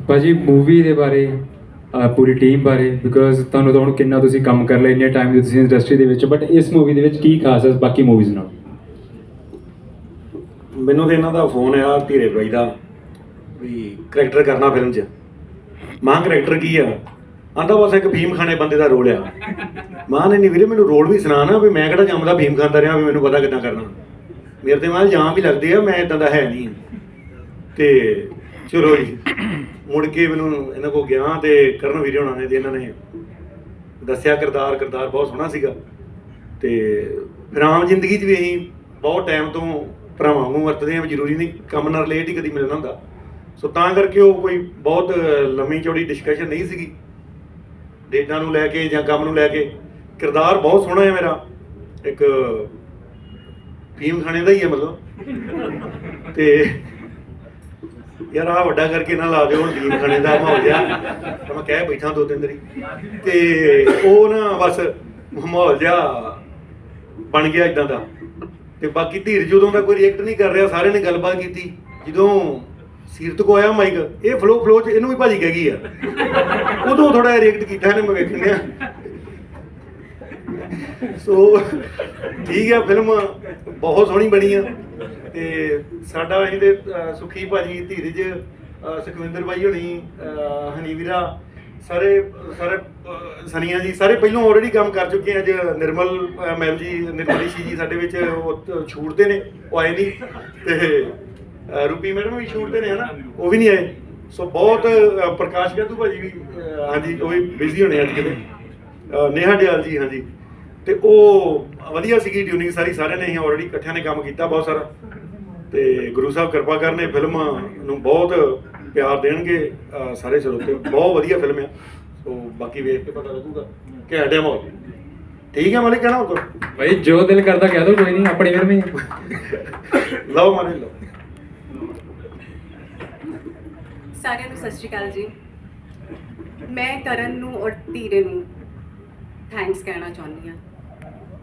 ਭਾਜੀ ਮੂਵੀ ਦੇ ਬਾਰੇ ਅਹ ਪੂਰੀ ਟੀਮ ਬਾਰੇ ਬਿਕਾਜ਼ ਤੁਹਾਨੂੰ ਤਾਂ ਹੁਣ ਕਿੰਨਾ ਤੁਸੀਂ ਕੰਮ ਕਰ ਲਿਆ ਇੰਨੇ ਟਾਈਮ ਦੇ ਤੁਸੀਂ ਇੰਡਸਟਰੀ ਦੇ ਵਿੱਚ ਬਟ ਇਸ ਮੂਵੀ ਦੇ ਵਿੱਚ ਕੀ ਖਾਸ ਹੈ ਬਾਕੀ ਮੂਵੀਜ਼ ਨਾਲ ਮੈਨੂੰ ਤੇ ਇਹਨਾਂ ਦਾ ਫੋਨ ਆ ਧੀਰੇ ਬਾਈ ਦਾ ਵੀ ਕਰੈਕਟਰ ਕਰਨਾ ਫਿਲਮ 'ਚ ਮਾਂ ਕਰੈਕਟਰ ਕੀ ਆ ਆਂਦਾ ਬਸ ਇੱਕ ਭੀਮ ਖਾਣੇ ਬੰਦੇ ਦਾ ਰੋਲ ਆ। ਮਾਂ ਨੇ ਨਹੀਂ ਵੀਰੇ, ਮੈਨੂੰ ਰੋਲ ਵੀ ਸੁਣਾ ਨਾ ਵੀ ਮੈਂ ਕਿਹੜਾ ਜੰਮਦਾ ਫੀਮ ਖਾਂਦਾ ਰਿਹਾ ਵੀ ਮੈਨੂੰ ਪਤਾ ਕਿੱਦਾਂ ਕਰਨਾ। ਮੇਰੇ ਤੇ ਮਾਂ ਇਲਜ਼ਾਮ ਵੀ ਲੱਗਦੇ ਆ, ਮੈਂ ਇਦਾਂ ਦਾ ਹੈ ਨਹੀਂ। ਤੇ ਚਲੋ ਜੀ, ਮੁੜ ਕੇ ਮੈਨੂੰ ਇਹਨਾਂ ਕੋ ਗਿਆ ਤੇ ਕਰਨ ਵੀਰੇ ਹੋਣਾ ਨੇ ਤੇ ਇਹਨਾਂ ਨੇ ਦੱਸਿਆ, ਕਿਰਦਾਰ ਕਿਰਦਾਰ ਬਹੁਤ ਸੋਹਣਾ ਸੀਗਾ। ਤੇ ਫਿਰ ਆਮ ਜ਼ਿੰਦਗੀ 'ਚ ਵੀ ਅਸੀਂ ਬਹੁਤ ਟਾਈਮ ਤੋਂ ਭਰਾਵਾਂ ਨੂੰ ਵਰਤਦੇ ਹਾਂ ਵੀ ਜ਼ਰੂਰੀ ਨਹੀਂ ਕੰਮ ਨਾਲ ਰਿਲੇਟ ਹੀ ਕਦੀ ਮਿਲਣਾ ਹੁੰਦਾ। ਸੋ ਤਾਂ ਕਰਕੇ ਉਹ ਕੋਈ ਬਹੁਤ ਲੰਮੀ ਚੌੜੀ ਡਿਸਕਸ਼ਨ ਨਹੀਂ ਸੀਗੀ। ਡੇਟਾਂ ਨੂੰ ਲੈ ਕੇ ਜਾਂ ਕੰਮ ਨੂੰ ਲੈ ਕੇ। ਕਿਰਦਾਰ ਬਹੁਤ ਸੋਹਣਾ ਹੈ ਮੇਰਾ। ਇੱਕ ਫੀਮ ਖਾਣੇ ਦਾ ਹੀ ਹੈ ਮਤਲਬ। ਤੇ ਯਾਰ ਆ ਵੱਡਾ ਕਰਕੇ ਨਾ ਲਾ ਦਿਓ, ਹੁਣ ਫੀਮ ਖਾਣੇ ਦਾ ਮਾਹੌਲ ਜਿਹਾ। ਤਾਂ ਮੈਂ ਕਹਿ ਬੈਠਾ ਦੋ ਤਿੰਨ ਦਿਨ ਤੇ ਉਹ ਨਾ ਬਸ ਮਾਹੌਲ ਜਿਹਾ ਬਣ ਗਿਆ ਇਦਾਂ ਦਾ। ਤੇ ਬਾਕੀ ਧੀਰ ਜਦੋਂ ਦਾ ਕੋਈ ਰਿਐਕਟ ਨਹੀਂ ਕਰ ਰਿਹਾ, ਸਾਰਿਆਂ ਨੇ ਗੱਲਬਾਤ ਕੀਤੀ। ਜਦੋਂ ਸੀਰਤ ਕੋ ਆਇਆ ਮਾਈਕ ਇਹ ਫਲੋ ਫਲੋ ਚ ਇਹਨੂੰ ਵੀ ਭਾਜੀ ਕਹਿ ਗਈ ਆ। ਉਦੋਂ ਥੋੜਾ ਰਿਐਕਟ ਕੀਤਾ ਇਹਨੇ ਮੈਂ ਵੇਖਣਿਆ ਸੋ ਠੀਕ ਹੈ ਫਿਲਮ ਬਹੁਤ ਸੋਹਣੀ ਬਣੀ ਆ। ਤੇ ਸਾਡਾ ਅਸੀਂ ਤੇ ਸੁਖੀ ਭਾਜੀ ਧੀਰਜ ਸੁਖਵਿੰਦਰ ਭਾਈ ਹੋਣੀ ਅਹ, ਸਾਰੇ ਸਾਰੇ ਸਨੀਆ ਜੀ ਸਾਰੇ ਪਹਿਲਾਂ ਆਲਰੇਡੀ ਕੰਮ ਕਰ ਚੁੱਕੇ ਅੱਜ ਨਿਰਮਲ ਅਹ, ਮੈਮ ਜੀ ਨਿਰਮਲ ਜੀ ਸਾਡੇ ਵਿੱਚ ਉਹ ਛੂਟ ਤੇ ਨੇ ਉਹ ਆਏ ਨਹੀਂ ਤੇ ਰੂਪੀ ਮੈਡਮ ਵੀ ਛੂਟ ਤੇ ਨੇ ਹਨਾ? ਉਹ ਵੀ ਨਹੀਂ ਆਏ। ਸੋ ਬਹੁਤ ਅਹ, ਪ੍ਰਕਾਸ਼ ਗੰਧੂ ਭਾਜੀ ਵੀ ਹਾਂਜੀ ਉਹ ਵੀ ਬਿਜ਼ੀ ਹੋਣੇ ਅੱਜ ਕਿਤੇ। ਨੇਹਾ ਡਿਆਲ ਜੀ ਹਾਂਜੀ। ਤੇ ਉਹ ਵਧੀਆ ਸੀਗੀ ਟਿਊਨਿੰਗ ਸਾਰੀ ਸਾਰਿਆਂ ਨੇ ਅਸੀਂ ਆਲਰੇਡੀ ਇਕੱਠਿਆਂ ਨੇ ਕੰਮ ਕੀਤਾ ਬਹੁਤ ਸਾਰਾ। ਤੇ ਗੁਰੂ ਸਾਹਿਬ ਕਿਰਪਾ ਕਰਨੇ ਫਿਲਮ ਨੂੰ ਬਹੁਤ ਪਿਆਰ ਦੇਣਗੇ ਸਾਰੇ ਸਰੋਤੇ। ਬਹੁਤ ਵਧੀਆ ਫਿਲਮ ਆ। ਸੋ ਬਾਕੀ ਵੇਖ ਕੇ ਪਤਾ ਲੱਗੂਗਾ ਕਿ ਆਡਿਆ ਮੌਲ ਠੀਕ ਹੈ ਮਾਲਿਕ ਕਹਿਣਾ ਹੋਰ? ਭਾਈ ਜੋ ਦਿਲ ਕਰਦਾ ਕਹਿ ਦੋ ਕੋਈ ਨਹੀਂ ਆਪਣੀ ਫਿਲਮ ਹੀ ਲਓ ਮਾਰੇ ਲਓ। ਸਾਰਿਆਂ ਨੂੰ ਸਤਿ ਸ਼੍ਰੀ ਅਕਾਲ ਜੀ। ਮੈਂ ਕਰਨ ਨੂੰ ਔਰ ਧੀਰੇ ਨੂੰ ਥੈਂਕਸ ਕਹਿਣਾ ਚਾਹੁੰਦੀ ਹਾਂ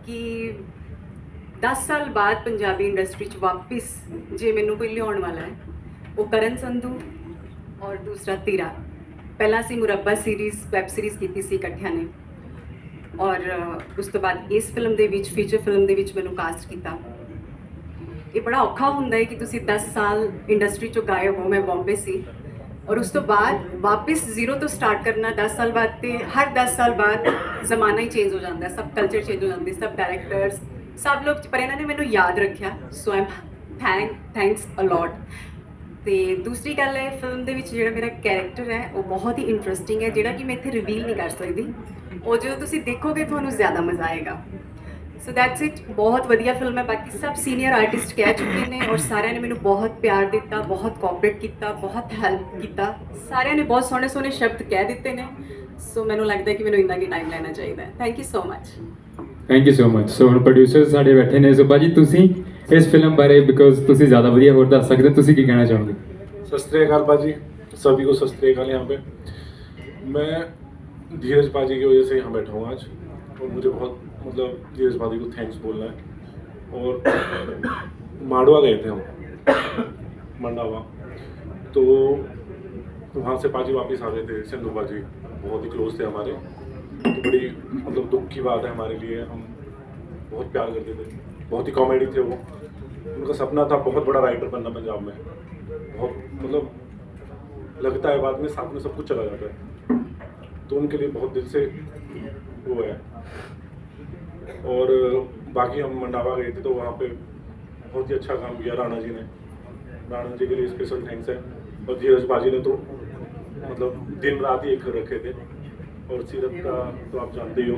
ਕਿ 10 ਸਾਲ ਬਾਅਦ ਪੰਜਾਬੀ ਇੰਡਸਟਰੀ 'ਚ ਵਾਪਸ ਜੇ ਮੈਨੂੰ ਕੋਈ ਲਿਆਉਣ ਵਾਲਾ ਹੈ, ਉਹ ਕਰਨ ਸੰਧੂ ਔਰ ਦੂਸਰਾ ਧੀਰਾ। ਪਹਿਲਾਂ ਅਸੀਂ ਮੁਰੱਬਾ ਸੀਰੀਜ਼ ਵੈਬ ਸੀਰੀਜ਼ ਕੀਤੀ ਸੀ ਇਕੱਠਿਆਂ ਨੇ ਔਰ ਉਸ ਤੋਂ ਬਾਅਦ ਇਸ ਫਿਲਮ ਦੇ ਵਿੱਚ ਫੀਚਰ ਫਿਲਮ ਦੇ ਵਿੱਚ ਮੈਨੂੰ ਕਾਸਟ ਕੀਤਾ। ਇਹ ਬੜਾ ਔਖਾ ਹੁੰਦਾ ਹੈ ਕਿ ਤੁਸੀਂ 10 ਸਾਲ ਇੰਡਸਟਰੀ ਚੋਂ ਗਾਇਬ ਹੋ, ਮੈਂ ਬੰਬੇ ਸੀ। ਔਰ ਉਸ ਤੋਂ ਬਾਅਦ ਵਾਪਸ ਜ਼ੀਰੋ ਤੋਂ ਸਟਾਰਟ ਕਰਨਾ 10 ਸਾਲ ਬਾਅਦ ਤੇ ਹਰ 10 ਸਾਲ ਬਾਅਦ ਜ਼ਮਾਨਾ ਹੀ ਚੇਂਜ ਹੋ ਜਾਂਦਾ ਸਭ ਕਲਚਰ ਚੇਂਜ ਹੋ ਜਾਂਦੇ ਸਭ ਡਾਇਰੈਕਟਰਸ ਸਭ ਲੋਕ ਪਰ ਇਹਨਾਂ ਨੇ ਮੈਨੂੰ ਯਾਦ ਰੱਖਿਆ ਸੋ ਆਮ ਥੈਂਕ ਥੈਂਕਸ ਅ ਲੋਟ ਤੇ ਦੂਸਰੀ ਗੱਲ ਹੈ ਫਿਲਮ ਦੇ ਵਿੱਚ ਜਿਹੜਾ ਮੇਰਾ ਕੈਰੈਕਟਰ ਹੈ ਉਹ ਬਹੁਤ ਹੀ ਇੰਟਰਸਟਿੰਗ ਹੈ ਜਿਹੜਾ ਕਿ ਮੈਂ ਇੱਥੇ ਰਿਵੀਲ ਨਹੀਂ ਕਰ ਸਕਦੀ ਉਹ ਜਦੋਂ ਤੁਸੀਂ ਦੇਖੋਗੇ ਤੁਹਾਨੂੰ ਜ਼ਿਆਦਾ ਮਜ਼ਾ ਆਏਗਾ ਸੋ ਦੈਟਸ ਇਟ ਬਹੁਤ ਵਧੀਆ ਫਿਲਮ ਹੈ ਬਾਕੀ ਸਭ ਸੀਨੀਅਰ ਆਰਟਿਸਟ ਕਹਿ ਚੁੱਕੇ ਨੇ ਔਰ ਸਾਰਿਆਂ ਨੇ ਮੈਨੂੰ ਬਹੁਤ ਪਿਆਰ ਦਿੱਤਾ ਬਹੁਤ ਕੋਆਪਰੇਟ ਕੀਤਾ ਬਹੁਤ ਹੈਲਪ ਕੀਤਾ ਸਾਰਿਆਂ ਨੇ ਬਹੁਤ ਸੋਹਣੇ ਸੋਹਣੇ ਸ਼ਬਦ ਕਹਿ ਦਿੱਤੇ ਨੇ ਸੋ ਮੈਨੂੰ ਲੱਗਦਾ ਹੈ ਕਿ ਮੈਨੂੰ ਇੰਨਾ ਕੀ ਟਾਈਮ ਲੈਣਾ ਚਾਹੀਦਾ ਹੈ thank you so much thank you so much so ਹੁਣ ਪ੍ਰੋਡਿਊਸਰ ਸਾਡੇ ਬੈਠੇ ਨੇ ਸੋ ਬਾਜੀ ਤੁਸੀਂ ਇਸ ਫਿਲਮ ਬਾਰੇ ਬਿਕੋਜ਼ ਤੁਸੀਂ ਜ਼ਿਆਦਾ ਵਧੀਆ ਹੋਰ ਦੱਸ ਸਕਦੇ ਹੋ ਤੁਸੀਂ ਕੀ ਕਹਿਣਾ ਚਾਹੋਗੇ सत श्रीकाल बाजी सभी को सत श्रीकाल यहाँ पे मैं धीरज बाजी की वजह से यहाँ बैठा हूँ आज और मुझे बहुत मतलब धीरज बाजी को थैंक्स बोलना है। और माडवा गए थे हम, मंडावा। तो वहाँ से बाजी वापस आ गए थे सिंधु बाजी बहुत ही क्लोज थे हमारे। तो बड़ी मतलब दुख की बात है हमारे लिए। हम बहुत प्यार करते थे। बहुत ही कॉमेडी थे वो। उनका सपना था बहुत बड़ा राइटर बनना पंजाब में। बहुत मतलब लगता है बाद में साथ में सब कुछ चला जाता है। तो उनके लिए बहुत दिल से वो है। और बाकी हम मंडावा गए थे तो वहाँ पे बहुत ही अच्छा काम किया राणा जी ने। राणा जी के लिए स्पेशल थैंक्स है। और धीरज बाजी ने तो मतलब दिन रात ही एक कर रखे थे। और सीरत का तो आप जानते ही हो।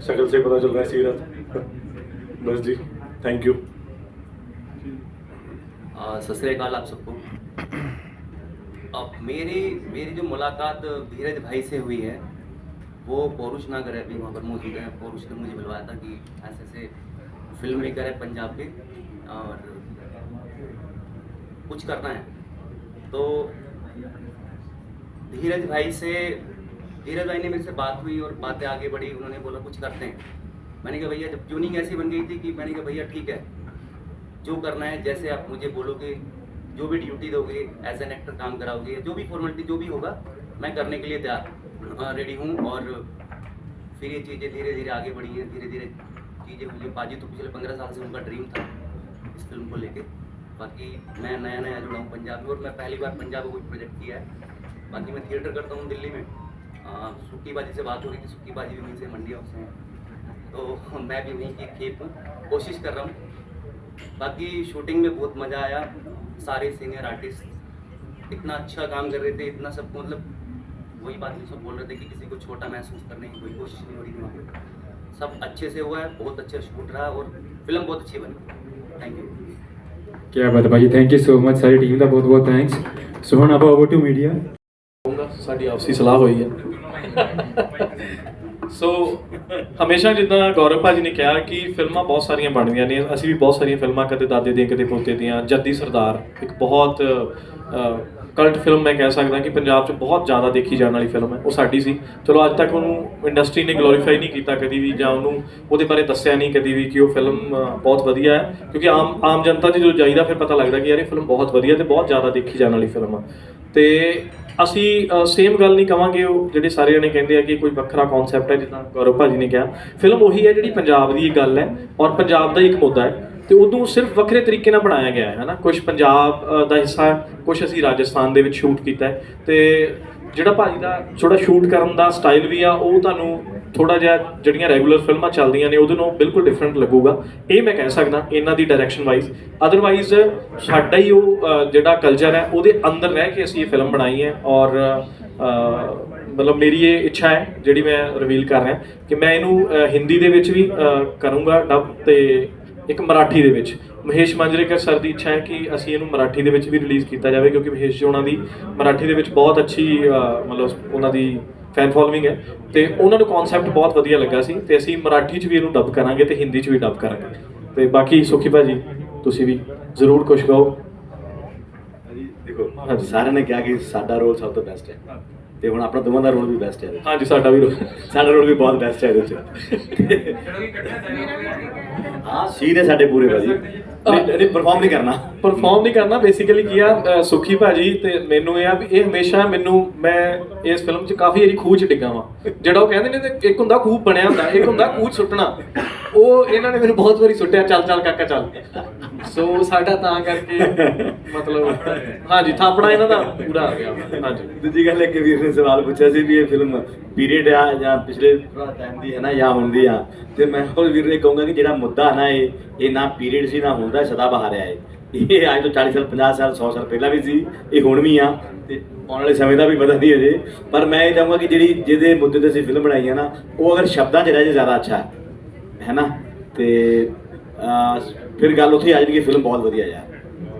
शक्ल से पता चल रहा है सीरत। बस जी थैंक यू आ, सत श्रीकाल आप सबको। अब मेरी मेरी जो मुलाकात धीरज भाई से हुई है वो पौरुष नागर है अभी वहाँ पर मौजूद है पौरुष ने मुझे बुलवाया था कि ऐसे ऐसे फ़िल्म मेकर है पंजाब के और कुछ करना है। तो धीरज भाई से, धीरज भाई ने मेरे से बात हुई और बातें आगे बढ़ी, उन्होंने बोला, कुछ करते हैं। मैंने कहा, भैया, जब ट्यूनिंग ऐसी बन गई थी कि मैंने कहा, भैया, ठीक है, जो करना है, जैसे आप मुझे बोलोगे, जो भी ड्यूटी दोगे एज एन एक्टर काम कराओगे, जो भी फॉर्मेलिटी जो भी होगा मैं करने के लिए तैयार रेडी हूँ और फिर ये चीज़ें धीरे धीरे आगे बढ़ी हैं, धीरे धीरे चीज़ें मुझे बाजी तो पिछले पंद्रह साल से उनका ड्रीम था इस फ़िल्म को लेके। बाकी मैं नया नया जुड़ा हूँ पंजाब में और मैं पहली बार पंजाब में कुछ प्रोजेक्ट किया है। बाकी मैं थिएटर करता हूँ दिल्ली में। सुक्की बाजी से बात हो रही थी सुक्की बाजी भी वहीं से मंडी हाउस हैं। तो मैं भी वहीं की खेप हूँ, कोशिश कर रहा हूँ। बाकी शूटिंग में बहुत मज़ा आया, सारे सीनियर आर्टिस्ट इतना अच्छा काम कर रहे थे, इतना सबको मतलब वही बात जो सब बोल रहे थे कि किसी को छोटा महसूस करने की कोई कोशिश नहीं हो रही थी वहाँ पे सब अच्छे से हुआ है बहुत अच्छा शूट रहा और फिल्म बहुत अच्छी बनी थैंक यू ਕੀ ਬਾਤ ਹੈ ਭਾਜੀ ਥੈਂਕ ਯੂ ਸੋ ਮਚ ਸਾਰੀ ਟੀਮ ਦਾ ਬਹੁਤ ਬਹੁਤ ਥੈਂਕਸ ਸੋ ਹੁਣ ਆਪਾਂ ਓਵਰ ਟੂ ਮੀਡੀਆ ਕਹੂੰਗਾ ਸਾਡੀ ਆਪਸੀ ਸਲਾਹ ਹੋਈ ਹੈ ਸੋ ਹਮੇਸ਼ਾ ਜਿੱਦਾਂ ਗੌਰਵ ਭਾਜੀ ਨੇ ਕਿਹਾ ਕਿ ਫਿਲਮਾਂ ਬਹੁਤ ਸਾਰੀਆਂ ਬਣਦੀਆਂ ਨੇ ਅਸੀਂ ਵੀ ਬਹੁਤ ਸਾਰੀਆਂ ਫਿਲਮਾਂ ਕਦੇ ਦਾਦੇ ਦੀਆਂ ਕਦੇ ਪੋਤੇ ਦੀਆਂ ਜੱਦੀ ਸਰਦਾਰ ਇੱਕ ਬਹੁਤ ਕਲਟ ਫਿਲਮ ਮੈਂ ਕਹਿ ਸਕਦਾ ਕਿ ਪੰਜਾਬ 'ਚ ਬਹੁਤ ਜ਼ਿਆਦਾ ਦੇਖੀ ਜਾਣ ਵਾਲੀ ਫਿਲਮ ਹੈ, ਉਹ ਸਾਡੀ ਸੀ। ਚਲੋ, ਅੱਜ ਤੱਕ ਉਹਨੂੰ ਇੰਡਸਟਰੀ ਨੇ ਗਲੋਰੀਫਾਈ ਨਹੀਂ ਕੀਤਾ ਕਦੀ ਵੀ ਜਾਂ ਉਹਨੂੰ ਉਹਦੇ ਬਾਰੇ ਦੱਸਿਆ ਨਹੀਂ ਕਦੀ ਵੀ ਕਿ ਉਹ ਫਿਲਮ ਬਹੁਤ ਵਧੀਆ ਹੈ। ਕਿਉਂਕਿ ਆਮ ਆਮ ਜਨਤਾ 'ਚ ਜਦੋਂ ਜਾਈਦਾ, ਫਿਰ ਪਤਾ ਲੱਗਦਾ ਕਿ ਯਾਰ ਇਹ ਫਿਲਮ ਬਹੁਤ ਵਧੀਆ ਤੇ ਬਹੁਤ ਜ਼ਿਆਦਾ ਦੇਖੀ ਜਾਣ ਵਾਲੀ ਫਿਲਮ ਆ। ਤੇ ਅਸੀਂ ਸੇਮ ਗੱਲ ਨਹੀਂ ਕਵਾਂਗੇ ਉਹ ਜਿਹੜੇ ਸਾਰੇ ਜਣੇ ਕਹਿੰਦੇ ਆ ਕਿ ਕੋਈ ਵੱਖਰਾ ਕਨਸੈਪਟ ਹੈ ਜਿੱਦਾਂ ਗੌਰਵ ਭਾਜੀ ਨੇ ਕਿਹਾ। ਫਿਲਮ ਉਹੀ ਹੈ ਜਿਹੜੀ ਪੰਜਾਬ ਦੀ ਗੱਲ ਹੈ ਔਰ ਪੰਜਾਬ ਦਾ ਇੱਕ ਮੁੱਦਾ ਹੈ। ਤੇ ਉਦੋਂ ਸਿਰਫ ਵੱਖਰੇ ਤਰੀਕੇ ਨਾਲ ਬਣਾਇਆ ਗਿਆ ਹੈ, ਹਨਾ? ਕੁਝ ਪੰਜਾਬ ਦਾ ਹਿੱਸਾ ਹੈ ਕੁਝ ਅਸੀਂ ਰਾਜਸਥਾਨ ਦੇ ਵਿੱਚ ਸ਼ੂਟ ਕੀਤਾ ਹੈ। ਤੇ ਜਿਹੜਾ ਭਾਜੀ ਦਾ ਥੋੜਾ ਸ਼ੂਟ ਕਰਨ ਦਾ ਸਟਾਈਲ ਵੀ ਆ, ਉਹ ਤੁਹਾਨੂੰ ਥੋੜਾ ਜਿਹਾ ਜਿਹੜੀਆਂ ਰੈਗੂਲਰ ਫਿਲਮਾਂ ਚੱਲਦੀਆਂ ਨੇ, ਉਹਦੇ ਨਾਲੋਂ ਬਿਲਕੁਲ ਡਿਫਰੈਂਟ ਲੱਗੂਗਾ। ਇਹ ਮੈਂ ਕਹਿ ਸਕਦਾ ਇਹਨਾਂ ਦੀ ਡਾਇਰੈਕਸ਼ਨ ਵਾਈਜ਼ ਅਦਰਵਾਈਜ਼ ਸਾਡਾ ਹੀ ਉਹ ਜਿਹੜਾ ਕਲਚਰ ਹੈ, ਉਹਦੇ ਅੰਦਰ ਰਹਿ ਕੇ ਅਸੀਂ ਇਹ ਫਿਲਮ ਬਣਾਈ ਹੈ ਔਰ ਮਤਲਬ ਮੇਰੀ ਇਹ ਇੱਛਾ ਹੈ, ਜਿਹੜੀ ਮੈਂ ਰਿਵੀਲ ਕਰ ਰਿਹਾ ਕਿ ਮੈਂ ਇਹਨੂੰ ਹਿੰਦੀ ਦੇ ਵਿੱਚ ਵੀ ਕਰੂੰਗਾ ਡਬ ਤੇ ਇੱਕ ਮਰਾਠੀ ਦੇ ਵਿੱਚ। ਮਹੇਸ਼ ਮਾਂਜਰੇਕਰ ਸਰ ਦੀ ਇੱਛਾ ਹੈ ਕਿ ਅਸੀਂ ਇਹਨੂੰ ਮਰਾਠੀ ਦੇ ਵਿੱਚ ਵੀ ਰਿਲੀਜ਼ ਕੀਤਾ ਜਾਵੇ ਕਿਉਂਕਿ ਮਹੇਸ਼ ਜੀ ਉਹਨਾਂ ਦੀ ਮਰਾਠੀ ਦੇ ਵਿੱਚ ਬਹੁਤ ਅੱਛੀ ਮਤਲਬ ਉਹਨਾਂ ਦੀ ਫੈਨ ਫੋਲੋਇੰਗ ਹੈ। ਤੇ ਉਹਨਾਂ ਨੂੰ ਕਨਸੈਪਟ ਬਹੁਤ ਵਧੀਆ ਲੱਗਾ ਸੀ ਤੇ ਅਸੀਂ ਮਰਾਠੀ 'ਚ ਵੀ ਇਹਨੂੰ ਡਬ ਕਰਾਂਗੇ ਤੇ ਹਿੰਦੀ 'ਚ ਵੀ ਡਬ ਕਰਾਂਗੇ। ਤੇ ਬਾਕੀ ਸੁਖੀ ਭਾਜੀ ਤੁਸੀਂ ਵੀ ਜ਼ਰੂਰ ਕੁਝ ਕਹੋ। ਜੀ ਦੇਖੋ ਸਾਰਿਆਂ ਨੇ ਕਿਹਾ ਕਿ ਸਾਡਾ ਰੋਲ ਸਭ ਤੋਂ ਬੈਸਟ ਹੈ। ਤੇ ਹੁਣ ਆਪਣਾ ਦੋਵਾਂ ਦਾ ਰੋਲ ਵੀ ਬੈਸਟ ਹੈ ਇਹਦੇ 'ਚ। ਹਾਂਜੀ ਸਾਡਾ ਵੀ ਸਾਡਾ ਰੋਲ ਵੀ ਬਹੁਤ ਬੈਸਟ ਹੈ ਇਹਦੇ ਚ। ਹਾਂ ਸੀਨ ਹੈ ਸਾਡੇ ਪੂਰੇ ਭਾਜੀ। ਨਹੀਂ ਨਹੀਂ ਪਰਫਾਰਮ ਨਹੀਂ ਕਰਨਾ। ਪਰਫਾਰਮ ਨਹੀਂ ਕਰਨਾ। ਬੇਸਿਕਲੀ ਕੀ ਆ ਅ, ਸੁਖੀ ਭਾਜੀ ਤੇ ਮੈਨੂੰ ਇਹ ਆ ਵੀ ਇਹ ਹਮੇਸ਼ਾ ਮੈਨੂੰ ਮੈਂ ਇਸ ਫਿਲਮ 'ਚ ਕਾਫੀ ਵਾਰੀ ਖੂਹ 'ਚ ਡਿੱਗਾ ਵਾਂ। ਜਿਹੜਾ ਉਹ ਕਹਿੰਦੇ ਨੇ ਤੇ ਇੱਕ ਹੁੰਦਾ ਖੂਹ ਬਣਿਆ ਹੁੰਦਾ ਇੱਕ ਹੁੰਦਾ ਖੂਹ 'ਚ ਸੁੱਟਣਾ। ਉਹ ਇਹਨਾਂ ਨੇ ਮੈਨੂੰ ਬਹੁਤ ਵਾਰੀ ਸੁੱਟਿਆ ਚੱਲ ਚੱਲ ਕਾਕਾ ਚੱਲ। ਸੋ ਸਾਡਾ ਤਾਂ ਕਰਕੇ ਮਤਲਬ ਹਾਂਜੀ ਥਾਪੜਾ ਇਹਨਾਂ ਦਾ ਪੂਰਾ ਆ ਗਿਆ। ਹਾਂਜੀ। ਦੂਜੀ ਗੱਲ ਹੈ ਕਿ ਵੀਰ ਨੇ ਸਵਾਲ ਪੁੱਛਿਆ ਸੀ ਵੀ ਇਹ ਫਿਲਮ ਪੀਰੀਅਡ ਆ ਜਾਂ ਪਿਛਲੇ ਟਾਈਮ ਦੀ ਹੈ ਨਾ ਜਾਂ ਹੁਣ ਆ। ਤੇ ਮੈਂ ਹੋਰ ਵੀਰ ਨੇ ਕਹੂੰਗਾ ਕਿ ਜਿਹੜਾ ਮੁੱਦਾ ਨਾ ਇਹ ਇਹ ਨਾ ਪੀਰੀਅਡ ਸੀ ਨਾ ਹੁੰਦਾ ਸਦਾ ਬਹਾਰ ਆਇਆ ਇਹ। ਇਹ ਅੱਜ ਤੋਂ 40 ਸਾਲ 50 ਸਾਲ 100 ਸਾਲ ਪਹਿਲਾਂ ਵੀ ਸੀ ਇਹ ਹੁਣ ਵੀ ਆ। ਤੇ ਆਉਣ ਵਾਲੇ ਸਮੇਂ ਦਾ ਵੀ ਪਤਾ ਨਹੀਂ ਅਜੇ। ਪਰ ਮੈਂ ਇਹ ਚਾਹੂੰਗਾ ਕਿ ਜਿਹੜੀ ਜਿਹਦੇ ਮੁੱਦੇ ਤੇ ਅਸੀਂ ਫਿਲਮ ਬਣਾਈ ਹੈ ਨਾ ਉਹ ਅਗਰ ਸ਼ਬਦਾਂ 'ਚ ਰਹਿ ਜੇ ਜ਼ਿਆਦਾ ਅੱਛਾ ਹੈ ਹੈ ਨਾ? ਤੇ ਅਹ, ਫਿਰ ਗੱਲ ਉੱਥੇ ਆ ਜਾਂਦੀ ਕਿ ਫਿਲਮ ਬਹੁਤ ਵਧੀਆ ਯਾਰ।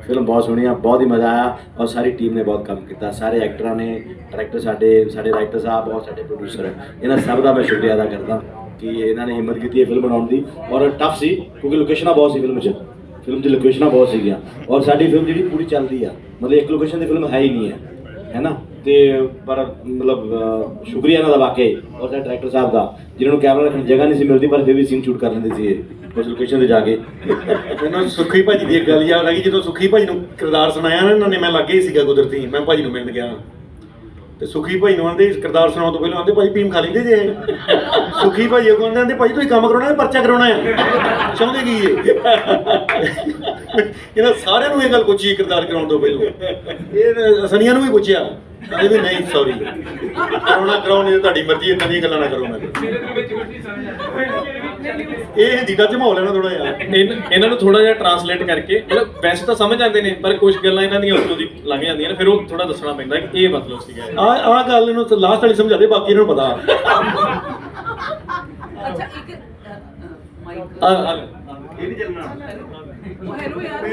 ਫਿਲਮ ਬਹੁਤ ਸੋਹਣੀ ਆ, ਬਹੁਤ ਹੀ ਮਜ਼ਾ ਆਇਆ ਔਰ ਸਾਰੀ ਟੀਮ ਨੇ ਬਹੁਤ ਕੰਮ ਕੀਤਾ। ਸਾਰੇ ਐਕਟਰਾਂ ਨੇ ਡਾਇਰੈਕਟਰ ਸਾਡੇ ਸਾਡੇ ਰਾਈਟਰ ਸਾਹਿਬ ਔਰ ਸਾਡੇ ਪ੍ਰੋਡਿਊਸਰ ਇਹਨਾਂ ਸਭ ਦਾ ਮੈਂ ਸ਼ੁਕਰੀਆ ਅਦਾ ਕਰਦਾ ਕਿ ਇਹਨਾਂ ਨੇ ਹਿੰਮਤ ਕੀਤੀ ਇਹ ਫਿਲਮ ਬਣਾਉਣ ਦੀ। ਔਰ ਟਫ ਸੀ, ਕਿਉਂਕਿ ਲੋਕੇਸ਼ਨਾਂ ਬਹੁਤ ਸੀ ਫਿਲਮ 'ਚ। ਫਿਲਮ 'ਚ ਲੋਕੇਸ਼ਨਾਂ ਬਹੁਤ ਸੀਗੀਆਂ। ਔਰ ਸਾਡੀ ਫਿਲਮ ਜਿਹੜੀ ਪੂਰੀ ਚੱਲਦੀ ਆ, ਮਤਲਬ ਇੱਕ ਲੋਕੇਸ਼ਨ ਦੀ ਫਿਲਮ ਹੈ ਹੀ ਨਹੀਂ ਹੈ ਹੈ ਨਾ? ਤੇ ਪਰ ਮਤਲਬ ਸ਼ੁਕਰੀਆ ਇਹਨਾਂ ਦਾ ਵਾਕਈ, ਔਰ ਸਾਡੇ ਡਾਇਰੈਕਟਰ ਸਾਹਿਬ ਦਾ, ਜਿਨ੍ਹਾਂ ਨੂੰ ਕੈਮਰਾ ਰੱਖਣ ਦੀ ਜਗ੍ਹਾ ਨਹੀਂ ਸੀ ਮਿਲਦੀ, ਪਰ ਫਿਰ ਵੀ ਸੀਨ ਸ਼ੂਟ ਕਰ ਲੈਂਦੇ ਸੀ ਇਹ। ਉਸ ਲੋਕੇਸ਼ਨ ਤੇ ਜਾ ਕੇ। ਮੈਨੂੰ ਸੁੱਖੀ ਭਾਜੀ ਦੀ ਇੱਕ ਗੱਲ ਯਾਦ ਆ ਗਈ, ਜਦੋਂ ਸੁੱਖੀ ਭਾਜੀ ਨੂੰ ਕਿਰਦਾਰ ਸੁਣਾਇਆ ਨਾ ਇਹਨਾਂ ਨੇ, ਮੈਂ ਲੱਗੇ ਹੀ ਸੀਗਾ ਕੁਦਰਤੀ। ਮੈਂ ਭਾਜੀ ਨੂੰ ਮਿਲਣ ਗਿਆ। ਤੇ ਸੁੱਖੀ ਭਾਈ ਨੂੰ ਆਂਦੇ, ਕਿਰਦਾਰ ਸੁਣਾਉਣ ਤੋਂ ਪਹਿਲਾਂ ਆਂਦੇ, ਭਾਈ ਭੀਮ ਖਾ ਲੈਂਦੇ ਜੇ ਸੁੱਖੀ ਭਾਈ ਉਹ ਕਹਿੰਦੇ ਆਂਦੇ, ਭਾਈ ਤੁਸੀਂ ਕੰਮ ਕਰਾਉਣਾ ਹੈ ਪਰਚਾ ਕਰਾਉਣਾ ਹੈ ਚਾਹੁੰਦੇ ਕੀ ਇਹ? ਇਹਨਾਂ ਸਾਰਿਆਂ ਨੂੰ ਇਹ ਗੱਲ ਪੁੱਛੀ, ਕਿਰਦਾਰ ਕਰਾਉਣ ਤੋਂ ਪਹਿਲਾਂ। ਇਹ ਸਨੀਆ ਨੂੰ ਵੀ ਪੁੱਛਿਆ। ਕਹਿੰਦੇ ਵੀ ਨਹੀਂ ਸੌਰੀ ਕਰਾਉਣਾ ਕਰਾਉਣ ਨਹੀਂ ਤੁਹਾਡੀ ਮਰਜ਼ੀ ਇਦਾਂ ਦੀਆਂ ਗੱਲਾਂ ਨਾ ਕਰੋ ਮੈਂ ਇਹ ਹਿੰਦੀ ਦਾ ਹੈ ਨਾ ਥੋੜਾ ਜਿਹਾ। ਇਹਨਾਂ ਨੂੰ ਥੋੜਾ ਜਿਹਾ ਟਰਾਂਸਲੇਟ ਕਰਕੇ ਮਤਲਬ ਵੈਸੇ ਤਾਂ ਸਮਝ ਜਾਂਦੇ ਨੇ ਪਰ ਕੁਝ ਗੱਲਾਂ ਇਹਨਾਂ ਦੀਆਂ ਉੱਤੋਂ ਦੀ ਲੰਘ ਜਾਂਦੀਆਂ ਨੇ ਫਿਰ ਉਹ ਥੋੜਾ ਦੱਸਣਾ ਪੈਂਦਾ ਕਿ ਇਹ ਮਤਲਬ ਸੀਗਾ। ਆ ਆ ਗੱਲ ਇਹਨੂੰ ਲਾਸਟ ਵਾਲੀ ਸਮਝਾ ਦੇ ਬਾਕੀ ਇਹਨਾਂ ਨੂੰ ਪਤਾ। ਅੱਛਾ ਇੱਕ ਮਾਈਕ। ਆ ਆ। ਇਹ ਨਹੀਂ ਚੱਲਣਾ। ਹੈਲੋ ਯਾਰ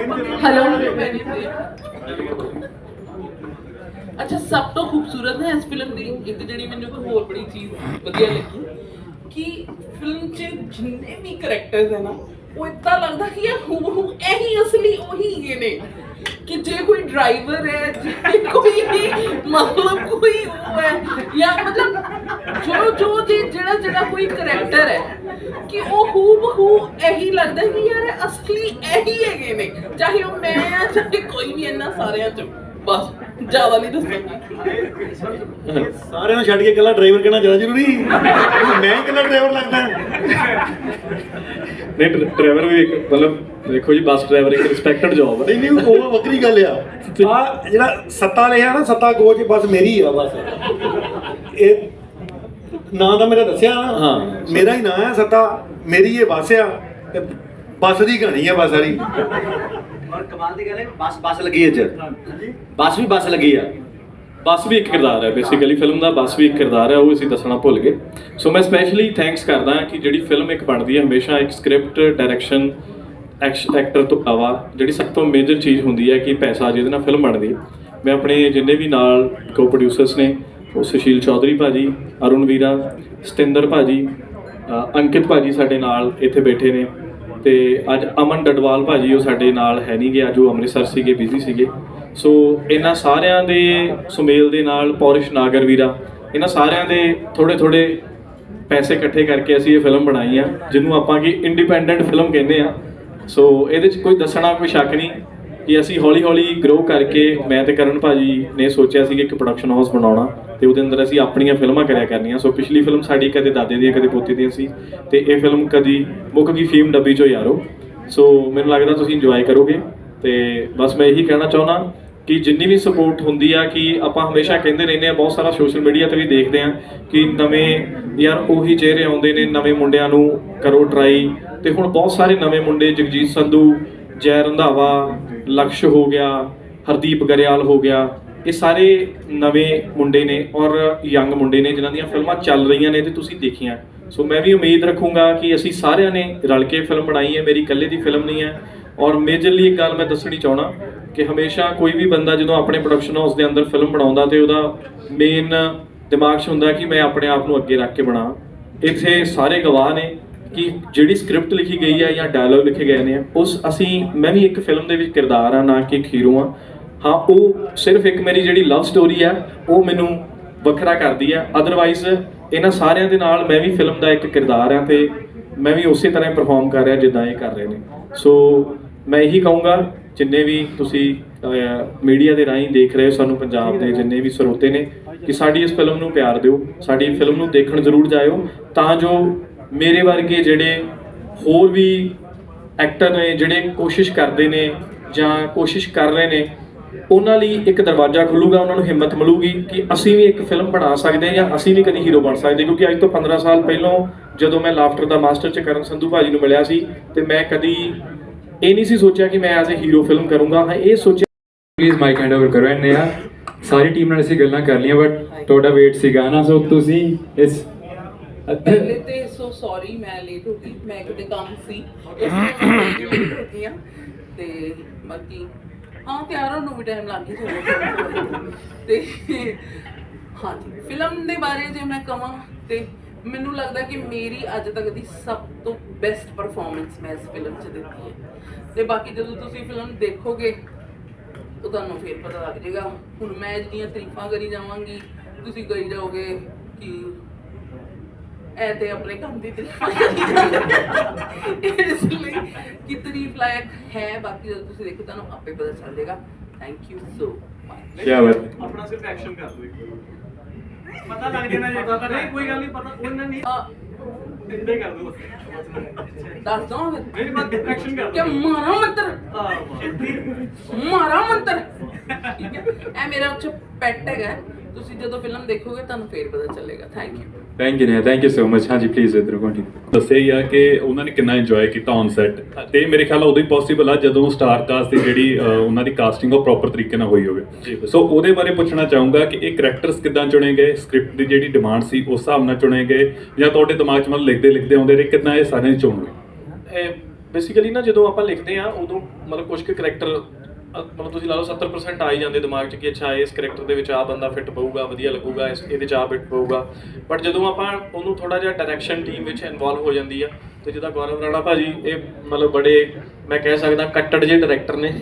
ਹੈਲੋ ਅੱਛਾ, ਸਭ ਤੋਂ ਖੂਬਸੂਰਤ ਹੈ ਇਸ ਫਿਲਮ ਦੀ, ਇੱਕ ਜਿਹੜੀ ਮੈਨੂੰ ਇੱਕ ਹੋਰ ਬੜੀ ਚੀਜ਼ ਵਧੀਆ ਲੱਗੀ, ਕਿ ਫਿਲਮ 'ਚ ਜਿੰਨੇ ਵੀ ਕੈਰੈਕਟਰਸ ਹੈ ਨਾ, ਉਹ ਇਦਾਂ ਲੱਗਦਾ ਕਿ ਇਹ ਹੂ ਹੂ ਇਹੀ ਅਸਲੀ, ਉਹੀ ਇਹ ਨੇ। ਕਿ ਜੇ ਕੋਈ ਡਰਾਈਵਰ ਹੈ, ਜੇ ਕੋਈ ਮਤਲਬ ਕੋਈ ਉਹ ਹੈ, ਜਾਂ ਮਤਲਬ ਜੋ ਜੋ ਜੇ ਜਿਹੜਾ ਜਿਹੜਾ ਕੋਈ ਕਰੈਕਟਰ ਹੈ, ਕਿ ਉਹ ਹੂ ਹੂ ਇਹੀ ਲੱਗਦਾ ਕਿ ਯਾਰ ਅਸਲੀ ਇਹੀ ਹੈਗੇ ਨੇ, ਚਾਹੇ ਉਹ ਮੈਂ ਆ, ਚਾਹੇ ਕੋਈ ਵੀ ਇਹਨਾਂ ਸਾਰਿਆਂ ਚੋਂ। ਬਸ ਜ਼ਿਆਦਾ ਨਹੀਂ ਦੱਸਾਂਗੀ ਸਾਰਿਆਂ ਨੂੰ ਛੱਡ ਕੇ ਇਕੱਲਾ ਡਰਾਈਵਰ ਕਹਿਣਾ ਜ਼ਿਆਦਾ ਜ਼ਰੂਰੀ। ਮੈਂ ਹੀ ਇਕੱਲਾ ਡਰਾਈਵਰ ਲੱਗਦਾ। ਨਹੀਂ ਡਰਾਈਵਰ ਵੀ ਇੱਕ ਮਤਲਬ ਦੇਖੋ ਜੀ ਬੱਸ ਡਰਾਈਵਰ ਇੱਕ ਰਿਸਪੈਕਟਡ ਜੌਬ ਹੈ ਨਹੀਂ ਨਹੀਂ ਉਹ ਵੱਖਰੀ ਗੱਲ ਆ। ਆ ਜਿਹੜਾ ਸੱਤਾ ਲਿਆ ਨਾ ਸੱਤਾ ਗੋਚ ਬਸ ਮੇਰੀ ਆ ਬਸ। ਇਹ ਨਾਂ ਤਾਂ ਮੇਰਾ ਦੱਸਿਆ ਨਾ। ਹਾਂ। ਮੇਰਾ ਹੀ ਨਾਂ ਹੈ ਸੱਤਾ ਮੇਰੀ ਇਹ ਬੱਸ ਆ ਤੇ ਬੱਸ ਦੀ ਕਹਾਣੀ ਆ ਬਸ ਸਾਰੀ ਔਰ ਕਮਾਲ ਦੀ ਗੱਲ ਹੈ ਬੱਸ ਬੱਸ ਲੱਗੀ ਅੱਜ। ਬੱਸ ਵੀ ਬੱਸ ਲੱਗੀ ਆ। ਬੱਸ ਵੀ ਇੱਕ ਕਿਰਦਾਰ ਹੈ ਬੇਸਿਕਲੀ ਫਿਲਮ ਦਾ ਬੱਸ ਵੀ ਇੱਕ ਕਿਰਦਾਰ ਹੈ ਉਹ ਅਸੀਂ ਦੱਸਣਾ ਭੁੱਲ ਗਏ। ਸੋ ਮੈਂ ਸਪੈਸ਼ਲੀ ਥੈਂਕਸ ਕਰਦਾ ਕਿ ਜਿਹੜੀ ਫਿਲਮ ਇੱਕ ਬਣਦੀ ਹੈ ਹਮੇਸ਼ਾ ਇੱਕ ਸਕ੍ਰਿਪਟ ਡਾਇਰੈਕਸ਼ਨ ਐਕਟਰ ਤੋਂ ਇਲਾਵਾ ਜਿਹੜੀ ਸਭ ਤੋਂ ਮੇਜਰ ਚੀਜ਼ ਹੁੰਦੀ ਹੈ ਕਿ ਪੈਸਾ ਜਿਹਦੇ ਨਾਲ ਫਿਲਮ ਬਣਦੀ ਹੈ। ਮੈਂ ਆਪਣੇ ਜਿੰਨੇ ਵੀ ਨਾਲ ਕੋ ਪ੍ਰੋਡਿਊਸਰਸ ਨੇ ਉਹ ਸੁਸ਼ੀਲ ਚੌਧਰੀ ਭਾਜੀ ਅਰੁਣ ਵੀਰਾ ਸਤਿੰਦਰ ਭਾਜੀ ਅੰਕਿਤ ਭਾਜੀ ਸਾਡੇ ਨਾਲ ਇੱਥੇ ਬੈਠੇ ਨੇ। ਤੇ ਅੱਜ ਅਮਨ ਡਡਵਾਲ ਭਾਜੀ ਉਹ ਸਾਡੇ ਨਾਲ ਹੈ ਨਹੀਂ ਗੇ ਅੱਜ ਉਹ ਅੰਮ੍ਰਿਤਸਰ ਸੀਗੇ ਬਿਜ਼ੀ ਸੀਗੇ। ਸੋ ਇਹਨਾਂ ਸਾਰਿਆਂ ਦੇ ਸੁਮੇਲ ਦੇ ਨਾਲ ਪੌਰਿਸ਼ ਨਾਗਰ ਵੀਰਾ, ਇਹਨਾਂ ਸਾਰਿਆਂ ਦੇ ਥੋੜੇ ਥੋੜੇ ਪੈਸੇ ਇਕੱਠੇ ਕਰਕੇ ਅਸੀਂ ਇਹ ਫਿਲਮ ਬਣਾਈ ਆ, ਜਿਹਨੂੰ ਆਪਾਂ ਕਿ ਇੰਡੀਪੈਂਡੈਂਟ ਫਿਲਮ ਕਹਿੰਦੇ ਆ। ਸੋ ਇਹਦੇ 'ਚ ਕੋਈ ਦੱਸਣਾ ਕੋਈ ਸ਼ੱਕ ਨਹੀਂ। ਕਿ ਅਸੀਂ ਹੌਲੀ-ਹੌਲੀ ਗਰੋ ਕਰਕੇ ਮੈਂ ਤੇ ਕਰਨ ਭਾਜੀ ਨੇ ਸੋਚਿਆ ਸੀ ਕਿ ਇੱਕ ਪ੍ਰੋਡਕਸ਼ਨ ਹਾਊਸ ਬਣਾਉਣਾ ਤੇ ਉਹਦੇ ਅੰਦਰ ਅਸੀਂ ਆਪਣੀਆਂ ਫਿਲਮਾਂ ਕਰਿਆ ਕਰਨੀਆਂ। ਸੋ ਪਿਛਲੀ ਫਿਲਮ ਸਾਡੀ ਕਦੇ ਦਾਦੇ ਦੀਆਂ ਕਦੇ ਪੋਤੇ ਦੀਆਂ ਸੀ ਤੇ ਇਹ ਫਿਲਮ ਕਦੀ ਮੁੱਕ ਗਈ ਫੀਮ ਡੱਬੀ ਚੋਂ ਯਾਰੋ ਸੋ ਮੈਨੂੰ ਲੱਗਦਾ ਤੁਸੀਂ ਇੰਜੋਏ ਕਰੋਗੇ ਤੇ ਬਸ ਮੈਂ ਇਹੀ ਕਹਿਣਾ ਚਾਹੁੰਦਾ ਕਿ ਜਿੰਨੀ ਵੀ ਸਪੋਰਟ ਹੁੰਦੀ ਆ, ਕਿ ਆਪਾਂ ਹਮੇਸ਼ਾ ਕਹਿੰਦੇ ਰਹਿੰਦੇ ਆ, ਬਹੁਤ ਸਾਰਾ ਸੋਸ਼ਲ ਮੀਡੀਆ ਤੇ ਵੀ ਦੇਖਦੇ ਆ ਕਿ ਨਵੇਂ ਯਾਰ ਉਹੀ ਚਿਹਰੇ ਆਉਂਦੇ ਨੇ, ਨਵੇਂ ਮੁੰਡਿਆਂ ਨੂੰ ਕਰੋ ਟਰਾਈ ਤੇ ਹੁਣ ਬਹੁਤ ਸਾਰੇ ਨਵੇਂ ਮੁੰਡੇ ਜਗਜੀਤ ਸੰਧੂ, ਜੈ ਰੰਧਾਵਾ ਲਕਸ਼ ਹੋ ਗਿਆ, ਹਰਦੀਪ ਗਰੇਵਾਲ ਹੋ ਗਿਆ, ਇਹ ਸਾਰੇ ਨਵੇਂ ਮੁੰਡੇ ਨੇ ਔਰ ਯੰਗ ਮੁੰਡੇ ਨੇ ਜਿਨ੍ਹਾਂ ਦੀਆਂ ਫਿਲਮਾਂ ਚੱਲ ਰਹੀਆਂ ਨੇ ਤੇ ਤੁਸੀਂ ਦੇਖੀਆਂ। ਸੋ ਮੈਂ ਵੀ ਉਮੀਦ ਰੱਖੂੰਗਾ ਕਿ ਅਸੀਂ ਸਾਰਿਆਂ ਨੇ ਰਲ ਕੇ ਫਿਲਮ ਬਣਾਈ ਹੈ, ਮੇਰੀ ਇਕੱਲੇ ਦੀ ਫਿਲਮ ਨਹੀਂ ਹੈ। ਔਰ ਮੇਜਰਲੀ ਇੱਕ ਗੱਲ ਮੈਂ ਦੱਸਣੀ ਚਾਹਣਾ ਕਿ ਹਮੇਸ਼ਾ ਕੋਈ ਵੀ ਬੰਦਾ ਜਦੋਂ ਆਪਣੇ ਪ੍ਰੋਡਕਸ਼ਨ ਹਾਊਸ ਦੇ ਅੰਦਰ ਫਿਲਮ ਬਣਾਉਂਦਾ ਤੇ ਉਹਦਾ ਮੇਨ ਦਿਮਾਗ 'ਚ ਹੁੰਦਾ ਕਿ ਮੈਂ ਆਪਣੇ ਆਪ ਨੂੰ ਅੱਗੇ ਰੱਖ ਕੇ ਬਣਾ ਇੱਥੇ ਸਾਰੇ ਗਵਾਹ ਨੇ ਕਿ ਜਿਹੜੀ ਸਕ੍ਰਿਪਟ ਲਿਖੀ ਗਈ ਹੈ ਜਾਂ ਡਾਇਲੌਗ ਲਿਖੇ ਗਏ ਨੇ, ਉਸ ਅਸੀਂ, ਮੈਂ ਵੀ ਇੱਕ ਫਿਲਮ ਦੇ ਵਿੱਚ ਕਿਰਦਾਰ ਆ ਨਾ ਕਿ ਇੱਕ ਹੀਰੋ ਆ ਹਾਂ, ਉਹ ਸਿਰਫ ਇੱਕ ਮੇਰੀ ਜਿਹੜੀ ਲਵ ਸਟੋਰੀ ਆ ਉਹ ਮੈਨੂੰ ਵੱਖਰਾ ਕਰਦੀ ਆ ਅਦਰਵਾਈਜ਼ ਇਹਨਾਂ ਸਾਰਿਆਂ ਦੇ ਨਾਲ ਮੈਂ ਵੀ ਫਿਲਮ ਦਾ ਇੱਕ ਕਿਰਦਾਰ ਆ ਤੇ ਮੈਂ ਵੀ ਉਸੇ ਤਰ੍ਹਾਂ ਪਰਫਾਰਮ ਕਰ ਰਿਹਾ, ਜਿੱਦਾਂ ਇਹ ਕਰ ਰਹੇ ਨੇ। ਸੋ ਮੈਂ ਇਹੀ ਕਹੂੰਗਾ, ਜਿੰਨੇ ਵੀ ਤੁਸੀਂ ਮੀਡੀਆ ਦੇ ਰਾਹੀਂ ਦੇਖ ਰਹੇ ਹੋ ਸਾਨੂੰ ਪੰਜਾਬ ਦੇ ਜਿੰਨੇ ਵੀ ਸਰੋਤੇ ਨੇ, ਕਿ ਸਾਡੀ ਇਸ ਫਿਲਮ ਨੂੰ ਪਿਆਰ ਦਿਓ, ਸਾਡੀ ਫਿਲਮ ਨੂੰ ਦੇਖਣ ਜ਼ਰੂਰ ਜਾਇਓ, ਤਾਂ ਜੋ ਮੇਰੇ ਵਰਗੇ ਜਿਹੜੇ ਹੋਰ ਵੀ ਐਕਟਰ ਨੇ, ਜਿਹੜੇ ਕੋਸ਼ਿਸ਼ ਕਰਦੇ ਨੇ ਜਾਂ ਕੋਸ਼ਿਸ਼ ਕਰ ਰਹੇ ਨੇ, ਉਹਨਾਂ ਲਈ ਇੱਕ ਦਰਵਾਜ਼ਾ ਖੁੱਲੂਗਾ, ਉਹਨਾਂ ਨੂੰ ਹਿੰਮਤ ਮਿਲੂਗੀ ਕਿ ਅਸੀਂ ਵੀ ਇੱਕ ਫਿਲਮ ਬਣਾ ਸਕਦੇ ਹਾਂ ਜਾਂ ਅਸੀਂ ਵੀ ਕਦੀ ਹੀਰੋ ਬਣ ਸਕਦੇ ਕਿਉਂਕਿ ਅੱਜ ਤੋਂ 15 ਸਾਲ ਪਹਿਲਾਂ ਜਦੋਂ ਮੈਂ ਲਾਫਟਰ ਦਾ ਮਾਸਟਰ ਚ ਕਰਨ ਸੰਧੂ ਭਾਜੀ ਨੂੰ ਮਿਲਿਆ ਸੀ ਤੇ ਮੈਂ ਕਦੀ ਇਹ ਨਹੀਂ ਸੀ ਸੋਚਿਆ ਕਿ ਮੈਂ ਐਜ਼ ਅ ਹੀਰੋ ਫਿਲਮ ਕਰੂੰਗਾ। ਹਾਂ, ਇਹ ਸੋਚਿਆ ਪਲੀਜ਼ ਮਾਈਕ ਹੈਂਡ ਓਵਰ ਕਰੋ। ਐਂਡ ਸਾਰੀ ਟੀਮ ਨਾਲ ਅਸੀਂ ਗੱਲਾਂ ਕਰ ਲਈਆਂ ਬਟ ਤੁਹਾਡਾ ਵੇਟ ਸੀਗਾ ਨਾ ਸੋ ਤੁਸੀਂ ਇਸ ਪਹਿਲੇ ਤੇ ਸੋ ਸੌਰੀ ਮੈਂ ਲੇਟ ਹੋ ਗਈ। ਮੈਂ ਕਿਤੇ ਕੰਮ ਸੀ। ਇਸ ਲਈ ਮੈਂ ਲੇਟ ਹੋ ਗਈ ਹਾਂ। ਤੇ ਬਾਕੀ ਹਾਂ ਤਿਆਰ ਹੋਣ ਨੂੰ ਵੀ ਟਾਈਮ ਲੱਗ ਹੀ ਜਾਊਗਾ ਤੇ ਹਾਂਜੀ ਫਿਲਮ ਦੇ ਬਾਰੇ ਜੇ ਮੈਂ ਕਹਾਂ ਤੇ ਮੈਨੂੰ ਲੱਗਦਾ ਕਿ ਮੇਰੀ ਅੱਜ ਤੱਕ ਦੀ ਸਭ ਤੋਂ ਬੈਸਟ ਪਰਫਾਰਮੈਂਸ ਮੈਂ ਇਸ ਫਿਲਮ 'ਚ ਦਿੱਤੀ ਹੈ। ਤੇ ਬਾਕੀ ਜਦੋਂ ਤੁਸੀਂ ਫਿਲਮ ਦੇਖੋਗੇ ਉਹ ਤੁਹਾਨੂੰ ਫੇਰ ਪਤਾ ਲੱਗ ਜਾਏਗਾ। ਹੁਣ ਮੈਂ ਜਿਹੜੀਆਂ ਤਾਰੀਫਾਂ ਕਰੀ ਜਾਵਾਂਗੀ ਤੁਸੀਂ ਕਹੀ ਜਾਓਗੇ ਕਿ ਐ ਤੇ ਆਪਣੇ ਕੰਮ ਦੀ ਤਾਰੀਫਾਂ ਇਸ ਲਈ ਕਿ ਤਾਰੀਫ ਲਾਇਕ ਹੈ ਬਾਕੀ ਜਦੋਂ ਤੁਸੀਂ ਦੇਖੋ ਤੁਹਾਨੂੰ ਆਪੇ ਪਤਾ ਚੱਲ ਜਾਏਗਾ। ਥੈਂਕ ਯੂ ਸੋ ਮਚ ਕੀ ਬਾਤ ਆਪਣਾ ਸਿਰਫ ਐਕਸ਼ਨ ਕਰ ਲਓ ਪਤਾ ਲੱਗ ਜਾਣਾ ਜੇ ਪਤਾ ਨਹੀਂ ਕੋਈ ਗੱਲ ਨਹੀਂ ਪਤਾ ਉਹਨਾਂ ਨਹੀਂ ਇੰਨੇ ਕਰ ਦੋ ਦੱਸ ਦੋ ਮੇਰੀ ਬਾਤ ਐਕਸ਼ਨ ਕਰ ਕਿ ਮਾਰਾ ਮੰਤਰ? ਮਾਰਾ। ਮੰਤਰ? ਇਹ ਮੇਰਾ ਉੱਚ ਪੈਟ ਹੈਗਾ। ਤੁਸੀਂ ਜਦੋਂ ਫਿਲਮ ਦੇਖੋਗੇ ਤੁਹਾਨੂੰ ਫੇਰ ਪਤਾ ਚੱਲੇਗਾ। ਥੈਂਕ ਯੂ ਥੈਂਕ ਯੂ ਨੇ ਥੈਂਕ ਯੂ ਸੋ ਮਚ ਹਾਂਜੀ ਪਲੀਜ਼ ਇਧਰ ਕੰਟੀਨਿਊ ਦੱਸਿਆ ਹੀ ਆ ਕਿ ਉਹਨਾਂ ਨੇ ਕਿੰਨਾ ਇੰਜੋਏ ਕੀਤਾ ਔਨ ਸੈਟ ਤੇ ਮੇਰੇ ਖਿਆਲ ਉਦੋਂ ਹੀ ਪੋਸੀਬਲ ਆ ਜਦੋਂ ਸਟਾਰ ਕਾਸਟ ਦੀ ਜਿਹੜੀ ਉਹਨਾਂ ਦੀ ਕਾਸਟਿੰਗ ਉਹ ਪ੍ਰੋਪਰ ਤਰੀਕੇ ਨਾਲ ਹੋਈ ਹੋਵੇ। ਸੋ ਉਹਦੇ ਬਾਰੇ ਪੁੱਛਣਾ ਚਾਹੂੰਗਾ ਕਿ ਇਹ ਕਰੈਕਟਰਸ ਕਿੱਦਾਂ ਚੁਣੇ ਗਏ? ਸਕ੍ਰਿਪਟ ਦੀ ਜਿਹੜੀ ਡਿਮਾਂਡ ਸੀ ਉਸ ਹਿਸਾਬ ਨਾਲ ਚੁਣੇ ਗਏ? ਜਾਂ ਤੁਹਾਡੇ ਦਿਮਾਗ 'ਚ ਮਤਲਬ ਲਿਖਦੇ ਲਿਖਦੇ ਆਉਂਦੇ ਰਹੇ ਕਿੱਦਾਂ ਇਹ ਸਾਰੇ ਚੁਣ ਗਏ ਬੇਸਿਕਲੀ ਨਾ ਜਦੋਂ ਆਪਾਂ ਲਿਖਦੇ ਆ ਉਦੋਂ ਮਤਲਬ ਕੁਝ ਕੁ ਕਰੈਕਟਰ ਮਤਲਬ ਤੁਸੀਂ ਲਾ ਲਓ 70% ਆ ਹੀ ਜਾਂਦੇ ਦਿਮਾਗ 'ਚ ਕਿ ਅੱਛਾ, ਇਸ ਕਰੈਕਟਰ ਦੇ ਵਿੱਚ ਆ ਬੰਦਾ ਫਿੱਟ ਪਊਗਾ, ਵਧੀਆ ਲੱਗੂਗਾ, ਇਸ, ਇਹਦੇ 'ਚ ਆ ਫਿੱਟ ਪਊਗਾ। ਬਟ ਜਦੋਂ ਆਪਾਂ ਉਹਨੂੰ ਥੋੜਾ ਜਿਹਾ ਡਾਇਰੈਕਸ਼ਨ ਟੀਮ ਵਿੱਚ ਇਨਵੋਲਵ ਹੋ ਜਾਂਦੀ ਆ, ਤੇ ਜਿੱਦਾਂ ਗੌਰਵ ਰਾਣਾ ਭਾਜੀ, ਇਹ ਮਤਲਬ ਬੜੇ, ਮੈਂ ਕਹਿ ਸਕਦਾ ਕੱਟੜ ਜਿਹੇ ਡਾਇਰੈਕਟਰ ਨੇ।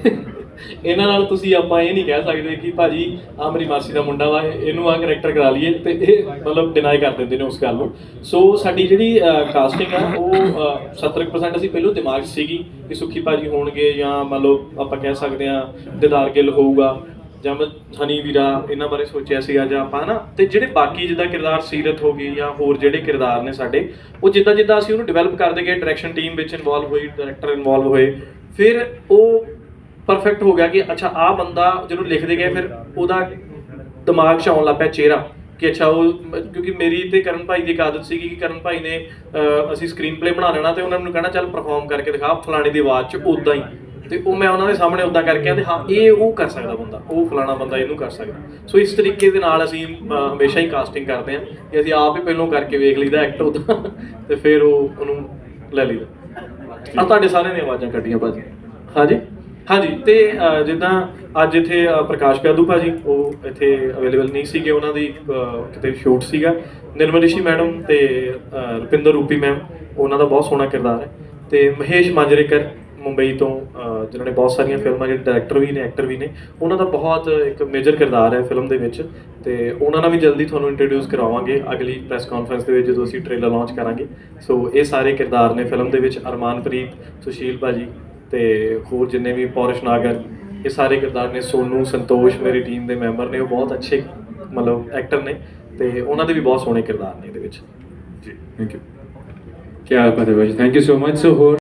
ਇਹਨਾਂ ਨਾਲ ਤੁਸੀਂ ਆਪਾਂ ਇਹ ਨਹੀਂ ਕਹਿ ਸਕਦੇ ਕਿ ਭਾਜੀ ਆ ਮੇਰੀ ਮਾਸੀ ਦਾ ਮੁੰਡਾ ਵਾ ਇਹਨੂੰ ਆ ਕਰੈਕਟਰ ਕਰਾ ਲਈਏ ਤੇ ਇਹ ਮਤਲਬ ਡਿਨਾਈ ਕਰ ਦਿੰਦੇ ਨੇ ਉਸ ਗੱਲ ਨੂੰ। ਸੋ ਸਾਡੀ ਜਿਹੜੀ ਕਾਸਟਿੰਗ ਆ ਉਹ ਅਹ, 70% ਅਸੀਂ ਪਹਿਲੋਂ ਦਿਮਾਗ 'ਚ ਸੀਗੀ ਕਿ ਸੁਖੀ ਭਾਜੀ ਹੋਣਗੇ ਜਾਂ ਮੰਨ ਲਓ ਆਪਾਂ ਕਹਿ ਸਕਦੇ ਆ ਦਿਦਾਰ ਗਿੱਲ ਹੋਊਗਾ ਜਾਂ ਮੈਂ ਹਨੀ ਵੀਰਾ ਇਹਨਾਂ ਬਾਰੇ ਸੋਚਿਆ ਸੀਗਾ ਜਾਂ ਆਪਾਂ ਨਾ ਤੇ ਜਿਹੜੇ ਬਾਕੀ ਜਿੱਦਾਂ ਕਿਰਦਾਰ ਸੀਰਤ ਹੋ ਗਈ ਜਾਂ ਹੋਰ ਜਿਹੜੇ ਕਿਰਦਾਰ ਨੇ ਸਾਡੇ ਉਹ ਜਿੱਦਾਂ ਜਿੱਦਾਂ ਅਸੀਂ ਉਹਨੂੰ ਡਿਵੈਲਪ ਕਰਦੇ ਗਏ ਡਾਇਰੈਕਸ਼ਨ ਟੀਮ ਵਿੱਚ ਇਨਵੋਲਵ ਹੋਈ ਡਾਇਰੈਕਟਰ ਇਨਵੋਲਵ ਹੋਏ ਫਿਰ ਉਹ ਪਰਫੈਕਟ ਹੋ ਗਿਆ ਕਿ ਅੱਛਾ ਆ ਬੰਦਾ ਜਦੋਂ ਲਿਖਦੇ ਗਏ, ਫਿਰ ਉਹਦਾ ਦਿਮਾਗ 'ਚ ਆਉਣ ਲੱਗ ਪਿਆ, ਚਿਹਰਾ ਕਿ ਅੱਛਾ, ਉਹ, ਕਿਉਂਕਿ ਮੇਰੀ ਤੇ ਕਰਨ ਭਾਈ ਦੀ ਇੱਕ ਆਦਤ ਸੀਗੀ ਕਿ ਕਰਨ ਭਾਈ ਨੇ ਅਸੀਂ ਸਕਰੀਨ ਪਲੇ ਬਣਾ ਲੈਣਾ ਤੇ ਉਹਨਾਂ ਨੂੰ ਕਹਿਣਾ, ਚੱਲ ਪਰਫਾਰਮ ਕਰਕੇ ਦਿਖਾ, ਫਲਾਣੇ ਦੀ ਆਵਾਜ਼ 'ਚ ਉਦਾਂ ਹੀ। ਤੇ ਉਹ ਮੈਂ ਉਹਨਾਂ ਦੇ ਸਾਹਮਣੇ ਉਦਾਂ ਕਰਕੇ ਆ ਤੇ ਹਾਂ, ਇਹ ਉਹ ਕਰ ਸਕਦਾ ਬੰਦਾ, ਉਹ ਫਲਾਣਾ ਬੰਦਾ ਇਹਨੂੰ ਕਰ ਸਕਦਾ। ਸੋ ਇਸ ਤਰੀਕੇ ਦੇ ਨਾਲ ਅਸੀਂ ਹਮੇਸ਼ਾ ਹੀ ਕਾਸਟਿੰਗ ਕਰਦੇ ਹਾਂ ਕਿ ਅਸੀਂ ਆਪ ਹੀ ਪਹਿਲਾਂ ਕਰਕੇ ਵੇਖ ਲਈਦਾ ਐਕਟ ਉਹਦਾ, ਤੇ ਫਿਰ ਉਹ ਉਹਨੂੰ ਲੈ ਲਈਦਾ। ਆ ਤੁਹਾਡੇ ਸਾਰਿਆਂ ਨੇ ਆਵਾਜ਼ਾਂ ਕੱਢੀਆਂ ਭਾਜੀ। ਹਾਂਜੀ? ਹਾਂਜੀ ਤੇ ਅਹ, ਜਿੱਦਾਂ ਅੱਜ ਇੱਥੇ ਅਹ, ਪ੍ਰਕਾਸ਼ ਪਿਆਦੂ ਭਾਜੀ ਉਹ ਇੱਥੇ ਅਵੇਲੇਬਲ ਨਹੀਂ ਸੀਗੇ ਉਹਨਾਂ ਦੀ ਅਹ, ਕਿਤੇ ਸ਼ੂਟ ਸੀਗਾ। ਨਿਰਮਲ ਰਿਸ਼ੀ ਮੈਡਮ ਤੇ ਅਹ, ਰੁਪਿੰਦਰ ਰੂਪੀ ਮੈਮ ਉਹਨਾਂ ਦਾ ਬਹੁਤ ਸੋਹਣਾ ਕਿਰਦਾਰ ਹੈ। ਤੇ ਮਹੇਸ਼ ਮਾਂਜਰੇਕਰ ਮੁੰਬਈ ਤੋਂ ਅਹ, ਜਿਨ੍ਹਾਂ ਨੇ ਬਹੁਤ ਸਾਰੀਆਂ ਫਿਲਮਾਂ ਜਿਹੜੇ ਡਾਇਰੈਕਟਰ ਵੀ ਨੇ ਐਕਟਰ ਵੀ ਨੇ ਉਹਨਾਂ ਦਾ ਬਹੁਤ ਇੱਕ ਮੇਜਰ ਕਿਰਦਾਰ ਹੈ ਫਿਲਮ ਦੇ ਵਿੱਚ। ਤੇ ਉਹਨਾਂ ਨਾਲ ਵੀ ਜਲਦੀ ਤੁਹਾਨੂੰ ਇੰਟਰੋਡਿਊਸ ਕਰਾਵਾਂਗੇ ਅਗਲੀ ਪ੍ਰੈਸ ਕਾਨਫਰੰਸ ਦੇ ਵਿੱਚ ਜਦੋਂ ਅਸੀਂ ਟ੍ਰੇਲਰ ਲਾਂਚ ਕਰਾਂਗੇ। ਸੋ ਇਹ ਸਾਰੇ ਕਿਰਦਾਰ ਨੇ ਫਿਲਮ ਦੇ ਵਿੱਚ ਅਰਮਾਨਪ੍ਰੀਤ ਸੁਸ਼ੀਲ ਭਾਜੀ ਤੇ ਹੋਰ ਜਿੰਨੇ ਵੀ ਪੌਰਿਸ਼ ਨਾਗਰ ਇਹ ਸਾਰੇ ਕਿਰਦਾਰ ਨੇ, ਸੋਨੂ, ਸੰਤੋਸ਼ ਮੇਰੀ ਟੀਮ ਦੇ ਮੈਂਬਰ ਨੇ, ਉਹ ਬਹੁਤ ਅੱਛੇ ਮਤਲਬ ਐਕਟਰ ਨੇ ਤੇ ਉਹਨਾਂ ਦੇ ਵੀ ਬਹੁਤ ਸੋਹਣੇ ਕਿਰਦਾਰ ਨੇ ਇਹਦੇ ਵਿੱਚ। ਜੀ ਥੈਂਕ ਯੂ ਕੀ ਬਾਤ ਹੈ ਭਾਜੀ? Thank you so much so ਹੋਰ?